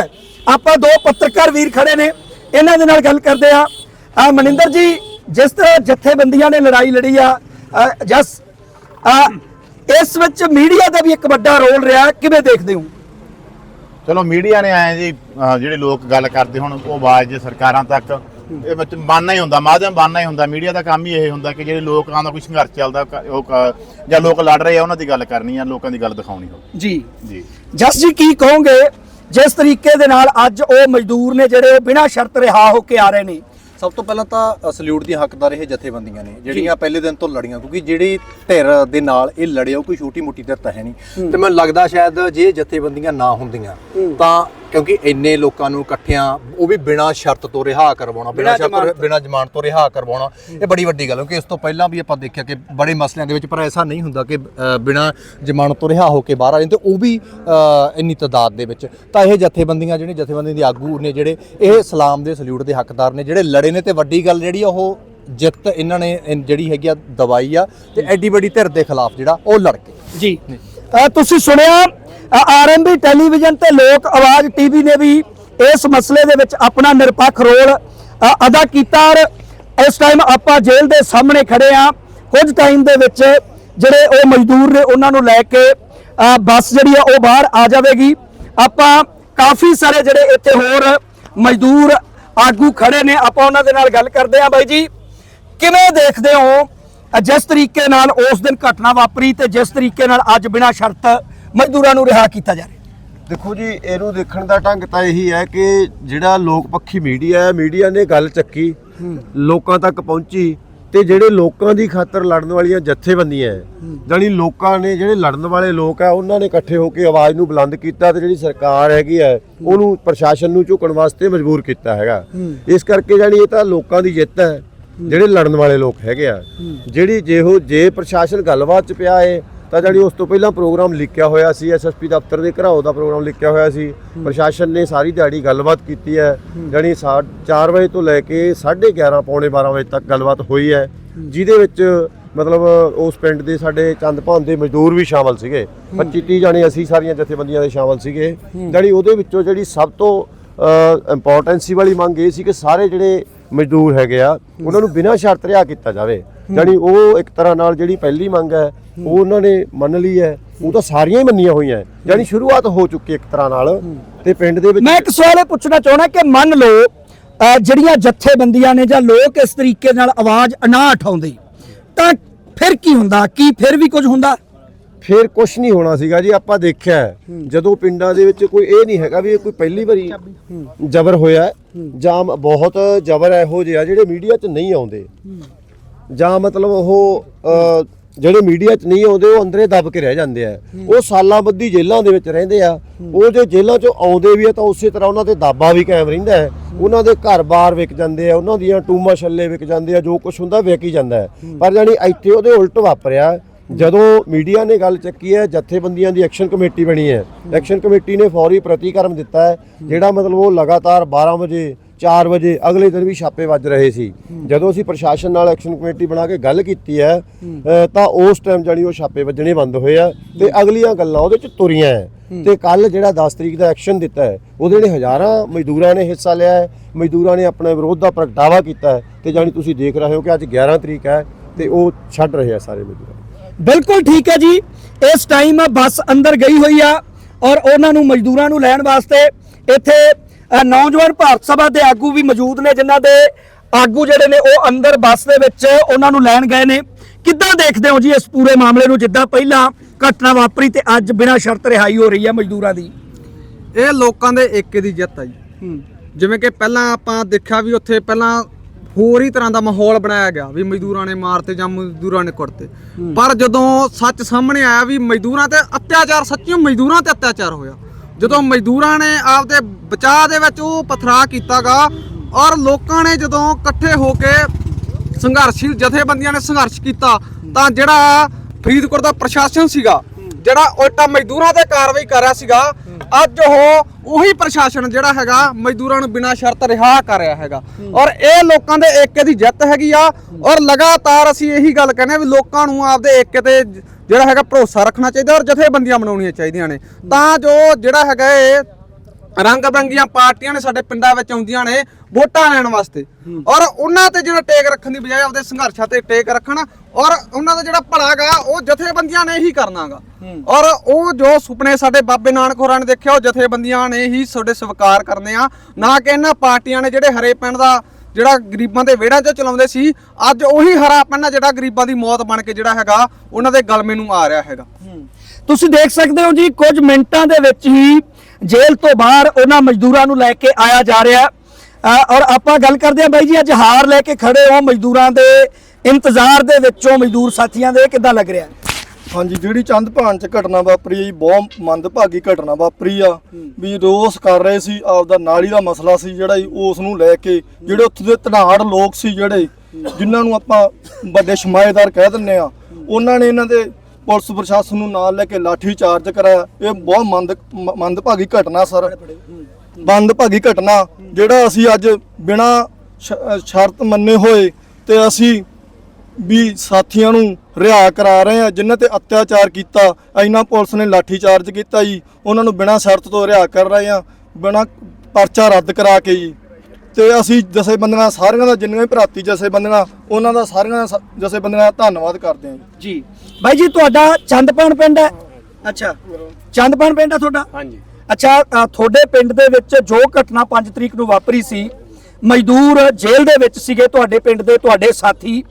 ਆਪਾਂ ਦੋ ਪੱਤਰਕਾਰ ਵੀਰ ਖੜੇ ਨੇ, ਇਹਨਾਂ ਦੇ ਨਾਲ ਗੱਲ ਕਰਦੇ ਆ ਮਨਿੰਦਰ ਜੀ, ਜਿਸ ਤਰ੍ਹਾਂ ਜਥੇਬੰਦੀਆਂ ਨੇ ਲੜਾਈ ਲੜੀ ਆ ਜਸ ਇਸ ਵਿੱਚ ਮੀਡੀਆ ਦਾ ਵੀ ਇੱਕ ਵੱਡਾ ਰੋਲ ਰਿਹਾ ਕਿਵੇਂ ਦੇਖਦੇ ਹੋ? ਚਲੋ ਮੀਡੀਆ ਨੇ ਆਏ ਜੀ ਜਿਹੜੇ ਲੋਕ ਗੱਲ ਕਰਦੇ ਹੁਣ ਉਹ ਆਵਾਜ਼ ਜੇ ਸਰਕਾਰਾਂ ਤੱਕ ਇਹ ਵਿੱਚ ਬਣਨਾ ਹੀ ਹੁੰਦਾ ਮਾਧਿਅਮ ਬਣਨਾ ਹੀ ਹੁੰਦਾ ਮੀਡੀਆ ਦਾ ਕੰਮ ਹੀ ਇਹ ਹੁੰਦਾ ਕਿ ਜਿਹੜੇ ਲੋਕਾਂ ਦਾ ਕੋਈ ਸੰਘਰਸ਼ ਚੱਲਦਾ ਉਹ ਜਾਂ ਲੋਕ ਲੜ ਰਹੇ ਆ ਉਹਨਾਂ ਦੀ ਗੱਲ ਕਰਨੀ ਆ ਲੋਕਾਂ ਦੀ ਗੱਲ ਦਿਖਾਉਣੀ ਹੋ ਜੀ। ਜੀ। ਜਸ ਜੀ ਕੀ ਕਹੋਗੇ ਜਿਸ ਤਰੀਕੇ ਦੇ ਨਾਲ ਅੱਜ ਉਹ ਮਜ਼ਦੂਰ ਨੇ ਜਿਹੜੇ ਬਿਨਾਂ ਸ਼ਰਤ ਰਿਹਾ ਹੋ ਕੇ ਆ ਰਹੇ ਨੇ ਸਭ ਤੋਂ ਪਹਿਲਾਂ ਤਾਂ ਸਲੂਟ ਦੀ ਹੱਕਦਾਰ ਇਹ ਜਥੇਬੰਦੀਆਂ ਨੇ ਜਿਹੜੀਆਂ ਪਹਿਲੇ ਦਿਨ ਤੋਂ ਲੜੀਆਂ ਕਿਉਂਕਿ ਜਿਹੜੀ ਧਿਰ ਦੇ ਨਾਲ ਇਹ ਲੜਿਆ ਉਹ ਕੋਈ ਛੋਟੀ ਮੋਟੀ ਧਿਰ ਤਾਂ ਹੈ ਨਹੀਂ। ਤੇ ਮੈਨੂੰ ਲੱਗਦਾ ਸ਼ਾਇਦ ਜੇ ਜਥੇਬੰਦੀਆਂ ਨਾ ਹੁੰਦੀਆਂ ਤਾਂ ਕਿਉਂਕਿ ਇੰਨੇ ਲੋਕਾਂ ਨੂੰ ਇਕੱਠਿਆਂ ਉਹ ਵੀ ਬਿਨਾਂ ਸ਼ਰਤ ਤੋਂ ਰਿਹਾ ਕਰਵਾਉਣਾ ਬਿਨਾਂ ਸ਼ਰਤ ਬਿਨਾਂ ਜ਼ਮਾਨਤ ਤੋਂ ਰਿਹਾ ਕਰਵਾਉਣਾ ਇਹ ਬੜੀ ਵੱਡੀ ਗੱਲ ਹੈ। ਕਿਉਂਕਿ ਇਸ ਤੋਂ ਪਹਿਲਾਂ ਵੀ ਆਪਾਂ ਦੇਖਿਆ ਕਿ ਬੜੇ ਮਸਲਿਆਂ ਦੇ ਵਿੱਚ ਪਰ ਐਸਾ ਨਹੀਂ ਹੁੰਦਾ ਕਿ ਬਿਨਾਂ ਜ਼ਮਾਨਤ ਤੋਂ ਰਿਹਾ ਹੋ ਕੇ ਬਾਹਰ ਆ ਜਾਂਦੇ ਉਹ ਵੀ ਇੰਨੀ ਤਾਦਾਦ ਦੇ ਵਿੱਚ। ਤਾਂ ਇਹ ਜਥੇਬੰਦੀਆਂ ਜਿਹੜੇ ਜਥੇਬੰਦੀਆਂ ਦੇ ਆਗੂ ਨੇ ਜਿਹੜੇ ਇਹ ਇਸਲਾਮ ਦੇ ਸਲੂਟ ਦੇ ਹੱਕਦਾਰ ਨੇ ਜਿਹੜੇ ਲੜੇ ਨੇ ਤੇ ਵੱਡੀ ਗੱਲ ਜਿਹੜੀ ਆ ਉਹ ਜਿੱਤ ਇਹਨਾਂ ਨੇ ਜਿਹੜੀ ਹੈਗੀ ਆ ਦਵਾਈ ਆ ਤੇ ਐਡੀ ਵੱਡੀ ਧਿਰ ਦੇ ਖਿਲਾਫ ਜਿਹੜਾ ਉਹ ਲੜ ਕੇ। ਜੀ। ਤੁਸੀਂ ਸੁਣਿਆ ਆਰਐਮਬੀ ਟੈਲੀਵਿਜ਼ਨ ਤੇ ਲੋਕ ਆਵਾਜ਼ ਟੀਵੀ ਨੇ ਵੀ ਇਸ ਮਸਲੇ ਦੇ ਵਿੱਚ ਆਪਣਾ ਨਿਰਪੱਖ ਰੋਲ ਅਦਾ ਕੀਤਾ ਔਰ ਇਸ ਟਾਈਮ ਆਪਾਂ ਜੇਲ੍ਹ ਦੇ ਸਾਹਮਣੇ ਖੜੇ ਆ ਕੁਝ ਟਾਈਮ ਦੇ ਵਿੱਚ ਜਿਹੜੇ ਉਹ ਮਜ਼ਦੂਰ ਨੇ ਉਹਨਾਂ ਨੂੰ ਲੈ ਕੇ ਬੱਸ ਜਿਹੜੀ ਆ ਉਹ ਬਾਹਰ ਆ ਜਾਵੇਗੀ। ਆਪਾਂ ਕਾਫੀ ਸਾਰੇ ਜਿਹੜੇ ਇੱਥੇ ਹੋਰ ਮਜ਼ਦੂਰ ਆਗੂ ਖੜੇ ਨੇ, ਆਪਾਂ ਉਹਨਾਂ ਦੇ ਨਾਲ ਗੱਲ ਕਰਦੇ ਆ ਬਾਈ ਜੀ। ਕਿਵੇਂ ਦੇਖਦੇ ਹੋ? ਜਿਸ ਤਰੀਕੇ ਨਾਲ ਉਸ ਦਿਨ ਘਟਨਾ ਵਾਪਰੀ ਤੇ ਜਿਸ ਤਰੀਕੇ ਨਾਲ ਅੱਜ ਬਿਨਾਂ ਸ਼ਰਤ ਮਜ਼ਦੂਰਾਂ ਨੂੰ ਰਿਹਾ ਕੀਤਾ ਜਾ ਰਿਹਾ। ਦੇਖੋ ਜੀ ਇਹਨੂੰ ਦੇਖਣ ਦਾ ਢੰਗ ਤਾਂ ਇਹੀ ਹੈ ਕਿ ਜਿਹੜਾ ਲੋਕ ਪੱਖੀ ਮੀਡੀਆ ਹੈ ਮੀਡੀਆ ਨੇ ਗੱਲ ਚੱਕੀ ਲੋਕਾਂ ਤੱਕ ਪਹੁੰਚੀ ਤੇ ਜਿਹੜੇ ਲੋਕਾਂ ਦੀ ਖਾਤਰ ਲੜਨ ਵਾਲੀਆਂ ਜਥੇਬੰਦੀਆਂ ਹੈ, ਜਾਣੀ ਲੋਕਾਂ ਨੇ ਜਿਹੜੇ ਲੜਨ ਵਾਲੇ ਲੋਕ ਆ ਉਹਨਾਂ ਨੇ ਇਕੱਠੇ ਹੋ ਕੇ ਆਵਾਜ਼ ਨੂੰ ਬੁਲੰਦ ਕੀਤਾ ਤੇ ਜਿਹੜੀ ਸਰਕਾਰ ਹੈਗੀ ਹੈ ਉਹਨੂੰ ਪ੍ਰਸ਼ਾਸਨ ਨੂੰ ਝੁਕਣ ਵਾਸਤੇ ਮਜਬੂਰ ਕੀਤਾ ਹੈਗਾ। ਇਸ ਕਰਕੇ ਜਾਣੀ ਇਹ ਤਾਂ ਲੋਕਾਂ ਦੀ ਜਿੱਤ ਹੈ ਜਿਹੜੇ ਲੜਨ ਵਾਲੇ ਲੋਕ ਹੈਗੇ ਆ। ਜਿਹੜੀ ਜਿਹੋ ਜੇ ਪ੍ਰਸ਼ਾਸਨ ਗੱਲਬਾਤ ਚ ਪਿਆ ਏ ਤਾਂ ਜਿਹੜੀ ਉਸ ਤੋਂ ਪਹਿਲਾਂ ਪ੍ਰੋਗਰਾਮ ਲਿਖਿਆ ਹੋਇਆ ਸੀ ਐਸਐਸਪੀ ਦਫ਼ਤਰ ਦੇ ਘਰਾਓ ਦਾ ਪ੍ਰੋਗਰਾਮ ਲਿਖਿਆ ਹੋਇਆ ਸੀ। ਪ੍ਰਸ਼ਾਸਨ ਨੇ ਸਾਰੀ ਦਿਹਾੜੀ ਗੱਲਬਾਤ ਕੀਤੀ ਹੈ। ਜਾਣੀ 4 ਵਜੇ ਤੋਂ ਲੈ ਕੇ 11:30 ਪੌਣੇ 12 ਵਜੇ ਤੱਕ ਗੱਲਬਾਤ ਹੋਈ ਹੈ। ਜਿਹਦੇ ਵਿੱਚ ਮਤਲਬ ਉਸ ਪਿੰਡ ਦੇ ਸਾਡੇ ਚੰਦਪਾਨ ਦੇ ਮਜ਼ਦੂਰ ਵੀ ਸ਼ਾਮਲ ਸੀਗੇ। 25 30 ਜਾਣੇ ਅਸੀਂ ਸਾਰੀਆਂ ਜਥੇਬੰਦੀਆਂ ਦੇ ਸ਼ਾਮਲ ਸੀਗੇ। ਜਾਣੀ ਉਹਦੇ ਵਿੱਚੋਂ ਜਿਹੜੀ ਸਭ ਤੋਂ ਇੰਪੋਰਟੈਂਸੀ ਵਾਲੀ ਮੰਗ ਇਹ ਸੀ ਕਿ ਸਾਰੇ ਜਿਹੜੇ ਮਜ਼ਦੂਰ ਹੈਗੇ ਆ ਉਹਨਾਂ ਨੂੰ ਬਿਨਾਂ ਸ਼ਰਤ ਰਿਹਾ ਕੀਤਾ ਜਾਵੇ। ਜਾਣੀ ਉਹ ਇੱਕ ਤਰ੍ਹਾਂ ਨਾਲ ਜਿਹੜੀ ਪਹਿਲੀ ਮੰਗ ਹੈ ਉਹ ਉਹਨਾਂ ਨੇ ਮੰਨ ਲਈ ਹੈ। ਉਹ ਤਾਂ ਸਾਰੀਆਂ ਹੀ ਮੰਨੀਆਂ ਹੋਈਆਂ। ਹੈ। ਜਾਣੀ ਸ਼ੁਰੂਆਤ ਹੋ ਚੁੱਕੀ ਹੈ ਇੱਕ ਤਰ੍ਹਾਂ ਨਾਲ ਤੇ ਪਿੰਡ ਦੇ ਵਿੱਚ ਮੈਂ ਇੱਕ ਸਵਾਲ ਇਹ ਪੁੱਛਣਾ ਚਾਹੁੰਦਾ ਕਿ ਮੰਨ ਲਓ ਜਿਹੜੀਆਂ ਜਥੇਬੰਦੀਆਂ ਨੇ ਜਾਂ ਲੋਕ ਇਸ ਤਰੀਕੇ ਨਾਲ ਆਵਾਜ਼ ਨਾ ਉਠਾਉਂਦੇ ਤਾਂ ਫਿਰ ਕੀ ਹੁੰਦਾ? ਕੀ ਫਿਰ ਵੀ ਕੁਝ ਹੁੰਦਾ? ਫਿਰ ਕੁਝ ਨਹੀਂ ਹੋਣਾ ਸੀਗਾ ਜੀ ਆਪਾਂ ਦੇਖਿਆ ਹੈ, ਜਦੋਂ ਪਿੰਡਾਂ ਦੇ ਵਿੱਚ ਕੋਈ ਇਹ ਨਹੀਂ ਹੈਗਾ ਵੀ ਇਹ ਕੋਈ ਪਹਿਲੀ ਵਾਰੀ ਜ਼ਬਰ ਹੋਇਆ ਹੈ। ਜਾਂ ਬਹੁਤ ਜ਼ਬਰ ਇਹੋ ਜਿਹਾ ਜਿਹੜੇ ਮੀਡੀਆ 'ਚ ਨਹੀਂ ਆਉਂਦੇ। ਜਾਂ ਮਤਲਬ ਉਹ ਅ, ਜਿਹੜੇ ਮੀਡੀਆ 'ਚ ਨਹੀਂ ਆਉਂਦੇ ਉਹ ਅੰਦਰੇ ਦਬ ਕੇ ਰਹਿ ਜਾਂਦੇ ਆ। ਉਹ ਸਾਲਾਂ ਬੱਧੀ ਜੇਲ੍ਹਾਂ ਦੇ ਵਿੱਚ ਰਹਿੰਦੇ ਆ। ਉਹ ਜੇ ਜੇਲ੍ਹਾਂ 'ਚੋਂ ਆਉਂਦੇ ਵੀ ਆ ਤਾਂ ਉਸੇ ਤਰ੍ਹਾਂ ਉਹਨਾਂ ਤੇ ਦਾਬਾ ਵੀ ਕਾਇਮ ਰਹਿੰਦਾ ਹੈ। ਉਹਨਾਂ ਦੇ ਘਰ-ਬਾਰ ਵਿਕ ਜਾਂਦੇ ਆ ਉਹਨਾਂ ਦੀਆਂ ਟੂਮਾ ਛੱਲੇ ਵਿਕ ਜਾਂਦੇ ਆ ਜੋ ਕੁਝ ਹੁੰਦਾ ਵਿਕ ਹੀ ਜਾਂਦਾ ਹੈ। ਪਰ ਜਾਨੀ ਇੱਥੇ ਉਹਦੇ ਉਲਟ ਵਾਪਰਿਆ। ਜਦੋਂ ਮੀਡੀਆ ਨੇ ਗੱਲ ਚੱਕੀ ਹੈ, ਜਥੇਬੰਦੀਆਂ ਦੀ ਐਕਸ਼ਨ ਕਮੇਟੀ ਬਣੀ ਹੈ। ਐਕਸ਼ਨ ਕਮੇਟੀ ਨੇ ਫੌਰੀ ਪ੍ਰਤੀਕਰਮ ਦਿੱਤਾ ਹੈ, ਜਿਹੜਾ ਮਤਲਬ ਉਹ ਲਗਾਤਾਰ 12 ਵਜੇ 4 ਵਜੇ, ਅਗਲੇ ਦਿਨ ਵੀ ਛਾਪੇ ਵੱਜ ਰਹੇ ਸੀ। ਜਦੋਂ ਅਸੀਂ ਪ੍ਰਸ਼ਾਸਨ ਨਾਲ ਐਕਸ਼ਨ ਕਮੇਟੀ ਬਣਾ ਕੇ ਗੱਲ ਕੀਤੀ ਹੈ ਤਾਂ ਉਸ ਟਾਈਮ ਜਾਨੀ ਉਹ ਛਾਪੇ ਵੱਜਣੇ ਬੰਦ ਹੋਏ ਆ ਤੇ ਅਗਲੀਆਂ ਗੱਲਾਂ ਉਹਦੇ ਚ ਤੁਰੀਆਂ ਹੈ। ਤੇ ਕੱਲ ਜਿਹੜਾ 10 ਤਰੀਕ ਦਾ ਐਕਸ਼ਨ ਦਿੱਤਾ ਹੈ, ਉਹਦੇ ਨੇ ਹਜ਼ਾਰਾਂ ਮਜ਼ਦੂਰਾਂ ਨੇ ਹਿੱਸਾ ਲਿਆ ਹੈ, ਮਜ਼ਦੂਰਾਂ ਨੇ ਆਪਣੇ ਵਿਰੋਧ ਦਾ ਪ੍ਰਗਟਾਵਾ ਕੀਤਾ ਹੈ। ਤੇ ਜਾਨੀ ਤੁਸੀਂ ਦੇਖ ਰਹੇ ਹੋ ਕਿ ਅੱਜ 11 ਤਰੀਕ ਹੈ ਤੇ ਉਹ ਛੱਡ ਰਹੇ ਆ ਸਾਰੇ ਮਜ਼ਦੂਰ। ਬਿਲਕੁਲ ਠੀਕ ਹੈ ਜੀ। ਇਸ ਟਾਈਮ ਬੱਸ ਅੰਦਰ ਗਈ ਹੋਈ ਆ ਔਰ ਉਹਨਾਂ ਨੂੰ ਮਜ਼ਦੂਰਾਂ ਨੂੰ ਲੈਣ ਵਾਸਤੇ ਇੱਥੇ ਨੌਜਵਾਨ ਭਾਰਤ ਸਭਾ ਦੇ ਆਗੂ ਵੀ ਮੌਜੂਦ ਨੇ ਜਿਨ੍ਹਾਂ ਦੇ ਆਗੂ ਜਿਹੜੇ ਨੇ ਉਹ ਅੰਦਰ ਬੱਸ ਦੇ ਵਿੱਚ ਉਹਨਾਂ ਨੂੰ ਲੈਣ ਗਏ ਨੇ। ਕਿੱਦਾਂ ਦੇਖਦੇ ਹੋ ਜੀ ਇਸ ਪੂਰੇ ਮਾਮਲੇ ਨੂੰ ਜਿੱਦਾਂ ਪਹਿਲਾਂ ਘਟਨਾ ਵਾਪਰੀ ਤੇ ਅੱਜ ਬਿਨਾਂ ਸ਼ਰਤ ਰਿਹਾਈ ਹੋ ਰਹੀ ਹੈ ਮਜ਼ਦੂਰਾਂ ਦੀ? ਇਹ ਲੋਕਾਂ ਦੇ ਏਕੇ ਦੀ ਜਿੱਤ ਆ ਜੀ। ਜਿਵੇਂ ਕਿ ਪਹਿਲਾਂ ਆਪਾਂ ਦੇਖਿਆ ਵੀ ਉੱਥੇ ਪਹਿਲਾਂ ਹੋਰ ਹੀ ਤਰ੍ਹਾਂ ਦਾ ਮਾਹੌਲ ਬਣਾਇਆ ਗਿਆ ਵੀ ਮਜ਼ਦੂਰਾਂ ਨੇ ਮਾਰਤੇ ਜਾਂ ਮਜ਼ਦੂਰਾਂ ਨੇ ਕੁੱਟਤੇ। ਪਰ ਜਦੋਂ ਸੱਚ ਸਾਹਮਣੇ ਆਇਆ ਵੀ ਮਜ਼ਦੂਰਾਂ ਤੇ ਅਤਿਆਚਾਰ ਸੱਚੀ ਮਜ਼ਦੂਰਾਂ ਤੇ ਅਤਿਆਚਾਰ ਹੋਇਆ। ਜਦੋਂ ਮਜ਼ਦੂਰਾਂ ਨੇ ਆਪਦੇ ਬਚਾਅ ਦੇ ਵਿੱਚ ਉਹ ਪਥਰਾ ਕੀਤਾਗਾ ਔਰ ਲੋਕਾਂ ਨੇ ਜਦੋਂ ਇਕੱਠੇ ਹੋ ਕੇ ਸੰਘਰਸ਼ੀਲ ਜਥੇਬੰਦੀਆਂ ਨੇ ਸੰਘਰਸ਼ ਕੀਤਾ, ਤਾਂ ਜਿਹੜਾ ਫਰੀਦਕੋਟ ਦਾ ਪ੍ਰਸ਼ਾਸਨ ਸੀਗਾ, ਜਿਹੜਾ ਉਲਟਾ ਮਜ਼ਦੂਰਾਂ ਤੇ ਕਾਰਵਾਈ ਕਰ ਰਿਹਾ ਸੀਗਾ ਅੱਜ ਉਹ ਉਹੀ ਪ੍ਰਸ਼ਾਸਨ ਜਿਹੜਾ ਹੈਗਾ ਮਜ਼ਦੂਰਾਂ ਨੂੰ ਬਿਨਾਂ ਸ਼ਰਤ ਰਿਹਾ ਕਰ ਰਿਹਾ ਹੈਗਾ। ਔਰ ਇਹ ਲੋਕਾਂ ਦੇ ਏਕੇ ਦੀ ਜਿੱਤ ਹੈਗੀ ਆ। ਔਰ ਲਗਾਤਾਰ ਅਸੀਂ ਇਹੀ ਗੱਲ ਕਹਿੰਦੇ ਆ ਵੀ ਲੋਕਾਂ ਨੂੰ ਆਪਦੇ ਏਕੇ ਤੇ ਜਿਹੜਾ ਹੈਗਾ ਭਰੋਸਾ ਰੱਖਣਾ ਚਾਹੀਦਾ ਔਰ ਜਥੇਬੰਦੀਆਂ ਬਣਾਉਣੀਆਂ ਚਾਹੀਦੀਆਂ ਨੇ। ਤਾਂ ਜੋ ਜਿਹੜਾ ਹੈਗਾ ਇਹ ਰੰਗ ਬਰੰਗੀਆਂ ਪਾਰਟੀਆਂ ਨੇ ਸਾਡੇ ਪਿੰਡਾਂ ਵਿੱਚ ਆਉਂਦੀਆਂ ਨੇ ਵੋਟਾਂ ਲੈਣ ਵਾਸਤੇ। ਔਰ ਉਹਨਾਂ ਤੇ ਜਿਹੜਾ ਟੇਕ ਰੱਖਣ ਦੀ ਬਜਾਏ ਆਪਦੇ ਸੰਘਰਸ਼ਾਂ ਤੇ ਟੇਕ ਰੱਖਣ ਔਰ ਉਹਨਾਂ ਦਾ ਜਿਹੜਾ ਭਲਾਗਾ ਉਹ ਜਥੇਬੰਦੀਆਂ ਨੇ ਹੀ ਕਰਨਾਗਾ। ਔਰ ਉਹ ਜੋ ਸੁਪਨੇ ਸਾਡੇ ਬਾਬੇ ਨਾਨਕ ਹੋਰਾਂ ਨੇ ਦੇਖਿਆ ਉਹ ਜਥੇਬੰਦੀਆਂ ਨੇ ਹੀ ਤੁਹਾਡੇ ਸਵੀਕਾਰ ਕਰਨੇ ਆ। ਨਾ ਕਿ ਇਹਨਾਂ ਪਾਰਟੀਆਂ ਨੇ ਜਿਹੜੇ ਹਰੇ ਪਿੰਡ ਦਾ ਜਿਹੜਾ ਗਰੀਬਾਂ ਦੇ ਵਿਹੜਾਂ 'ਚ ਚਲਾਉਂਦੇ ਸੀ ਅੱਜ ਉਹੀ ਹਰਾ ਪੰਨਾ ਜਿਹੜਾ ਗਰੀਬਾਂ ਦੀ ਮੌਤ ਬਣ ਕੇ ਜਿਹੜਾ ਹੈਗਾ ਉਹਨਾਂ ਦੇ ਗਲਮੇ ਨੂੰ ਆ ਰਿਹਾ ਹੈਗਾ। ਤੁਸੀਂ ਦੇਖ ਸਕਦੇ ਹੋ ਜੀ ਕੁਝ ਮਿੰਟਾਂ ਦੇ ਵਿੱਚ ਹੀ ਜੇਲ੍ਹ ਤੋਂ ਬਾਹਰ ਉਹਨਾਂ ਮਜ਼ਦੂਰਾਂ ਨੂੰ ਲੈ ਕੇ ਆਇਆ ਜਾ ਰਿਹਾ ਔਰ ਆਪਾਂ ਗੱਲ ਕਰਦੇ ਹਾਂ ਬਾਈ ਜੀ ਅੱਜ ਹਾਰ ਲੈ ਕੇ ਖੜੇ ਹੋ ਮਜ਼ਦੂਰਾਂ ਦੇ ਇੰਤਜ਼ਾਰ ਦੇ ਵਿੱਚੋਂ ਮਜ਼ਦੂਰ ਸਾਥੀਆਂ ਦੇ ਕਿੱਦਾਂ ਲੱਗ ਰਿਹਾ ਹਾਂਜੀ ਜਿਹੜੀ ਚੰਦਪਾਨ ਚ ਘਟਨਾ ਵਾਪਰੀ ਹੈ ਬਹੁਤ ਮੰਦਭਾਗੀ ਘਟਨਾ ਵਾਪਰੀ ਆ। ਵੀ ਰੋਸ ਕਰ ਰਹੇ ਸੀ ਆਪਦਾ ਨਾਲੀ ਦਾ ਮਸਲਾ ਸੀ ਜਿਹੜਾ ਉਸ ਨੂੰ ਲੈ ਕੇ। ਜਿਹੜੇ ਉੱਥੇ ਦੇ ਧਨਾੜ ਲੋਕ ਸੀ ਜਿਹੜੇ ਜਿਨ੍ਹਾਂ ਨੂੰ ਆਪਾਂ ਵੱਡੇ ਸ਼ਮਾਇਦਾਰ ਕਹਿ ਦਿੰਨੇ ਆ ਉਹਨਾਂ ਨੇ ਇਹਨਾਂ ਦੇ ਪੁਲਿਸ ਪ੍ਰਸ਼ਾਸਨ ਨੂੰ ਨਾਲ ਲੈ ਕੇ ਲਾਠੀ ਚਾਰਜ ਕਰਾਇਆ। ਇਹ ਬਹੁਤ ਮੰਦ ਮੰਦਭਾਗੀ ਘਟਨਾ, ਸਰ। ਮੰਦਭਾਗੀ ਘਟਨਾ, ਜਿਹੜਾ ਅਸੀਂ ਅੱਜ ਬਿਨਾ ਸ਼ਰਤ ਮੰਨੇ ਹੋਏ ਤੇ ਅਸੀਂ ਵੀ ਸਾਥੀਆਂ ਨੂੰ ਰਿਹਾ ਕਰਾ ਰਹੇ ਆ ਜਿਨ੍ਹਾਂ ਤੇ ਅਤਿਆਚਾਰ ਕੀਤਾ ਇੰਨਾ ਪੁਲਿਸ ਨੇ ਲਾਠੀ ਚਾਰਜ ਕੀਤਾ ਜੀ। ਉਹਨਾਂ ਨੂੰ ਬਿਨਾਂ ਸ਼ਰਤ ਤੋਂ ਰਿਹਾ ਕਰ ਰਹੇ ਆ ਬਿਨਾਂ ਪਰਚਾ ਰੱਦ ਕਰਾ ਕੇ ਜੀ। ਤੇ ਅਸੀਂ ਜਥੇਬੰਦੀਆਂ ਸਾਰੀਆਂ ਦਾ ਜਿੰਨੀਆਂ ਵੀ ਭਰਾਤੀ ਜਥੇਬੰਦੀਆਂ ਉਹਨਾਂ ਦਾ ਸਾਰੀਆਂ ਦਾ ਸ- ਜਥੇਬੰਦੀਆਂ ਦਾ ਧੰਨਵਾਦ ਕਰਦੇ ਹਾਂ ਜੀ। ਜੀ। ਬਾਈ ਜੀ ਤੁਹਾਡਾ ਚੰਦਪਾਣ ਪਿੰਡ ਹੈ? ਅੱਛਾ। ਚੰਦਪਾਣ ਪਿੰਡ ਹੈ ਤੁਹਾਡਾ? ਹਾਂਜੀ। ਅੱਛਾ ਅ, ਤੁਹਾਡੇ ਪਿੰਡ ਦੇ ਵਿੱਚ ਜੋ ਘਟਨਾ 5 ਤਰੀਕ ਨੂੰ ਵਾਪਰੀ ਸੀ ਮਜ਼ਦੂਰ ਜੇਲ੍ਹ ਦੇ ਵਿੱਚ ਸੀਗੇ ਤੁਹਾਡੇ ਪਿੰਡ ਦੇ ਤੁਹਾਡੇ ਸਾਥੀ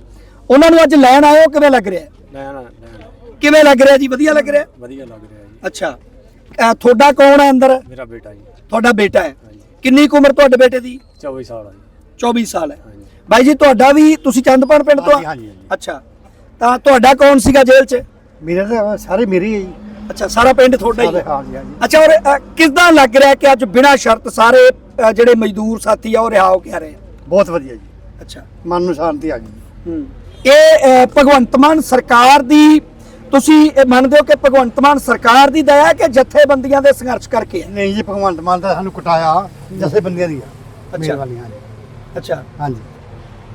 ਉਹਨਾਂ ਨੂੰ ਅੱਜ ਲੈਣ ਆਏ ਹੋ? ਕਿਵੇਂ ਲੱਗ ਰਿਹਾ? ਨਾ ਕਿਵੇਂ ਲੱਗ ਰਿਹਾ ਜੀ? ਵਧੀਆ ਲੱਗ ਰਿਹਾ? ਵਧੀਆ ਲੱਗ ਰਿਹਾ ਜੀ। ਅੱਛਾ। ਅ, ਤੁਹਾਡਾ ਕੌਣ ਹੈ ਅੰਦਰ? ਮੇਰਾ ਬੇਟਾ ਜੀ। ਤੁਹਾਡਾ ਬੇਟਾ ਹੈ। ਕਿੰਨੀ ਕੁ ਉਮਰ ਤੁਹਾਡੇ ਬੇਟੇ ਦੀ? 24 ਸਾਲ ਆ ਜੀ। 24 ਸਾਲ ਹੈ। ਬਾਈ ਜੀ ਤੁਹਾਡਾ ਵੀ ਤੁਸੀਂ ਚੰਦਪਾਣ ਪਿੰਡ ਤੋਂ ਆ? ਹਾਂਜੀ, ਹਾਂਜੀ। ਅੱਛਾ। ਤਾਂ ਤੁਹਾਡਾ ਕੌਣ ਸੀਗਾ ਜੇਲ੍ਹ 'ਚ? ਮੇਰੇ ਤਾਂ ਸਾਰੇ ਮੇਰੇ ਹੀ ਅੱਛਾ ਸਾਰਾ ਪਿੰਡ ਤੁਹਾਡਾ ਹੀ ਹੈ ਹਾਂਜੀ ਹਾਂਜੀ। ਅੱਛਾ ਔਰ ਅ, ਕਿੱਦਾਂ ਲੱਗ ਰਿਹਾ ਕਿ ਅੱਜ ਬਿਨਾਂ ਸ਼ਰਤ ਸਾਰੇ ਅ, ਜਿਹੜੇ ਮਜ਼ਦੂਰ ਸਾਥੀ ਆ ਉਹ ਰਿਹਾ ਹੋ ਕੇ ਆ ਰਹੇ ਆ? ਬਹੁਤ ਵਧੀਆ ਜੀ। ਅੱਛਾ। ਮਨ ਨੂੰ ਸ਼ਾਂਤੀ ਆ ਗਈ। ਇਹ ਅ, ਭਗਵੰਤ ਮਾਨ ਸਰਕਾਰ ਦੀ ਤੁਸੀਂ ਇਹ ਮੰਨਦੇ ਹੋ ਕਿ ਭਗਵੰਤ ਮਾਨ ਸਰਕਾਰ ਦੀ ਦਇਆ ਹੈ ਕਿ ਜਥੇਬੰਦੀਆਂ ਦੇ ਸੰਘਰਸ਼ ਕਰਕੇ? ਹੈ ਨਹੀਂ ਜੀ ਭਗਵੰਤ ਮਾਨ ਦਾ ਸਾਨੂੰ ਕਟਾਇਆ ਜਸੇ ਬੰਦਿਆਂ ਦੀ ਅੱਛਾ। ਮਿਹਰਬਾਨੀਆਂ ਅੱਛਾ। ਹਾਂਜੀ।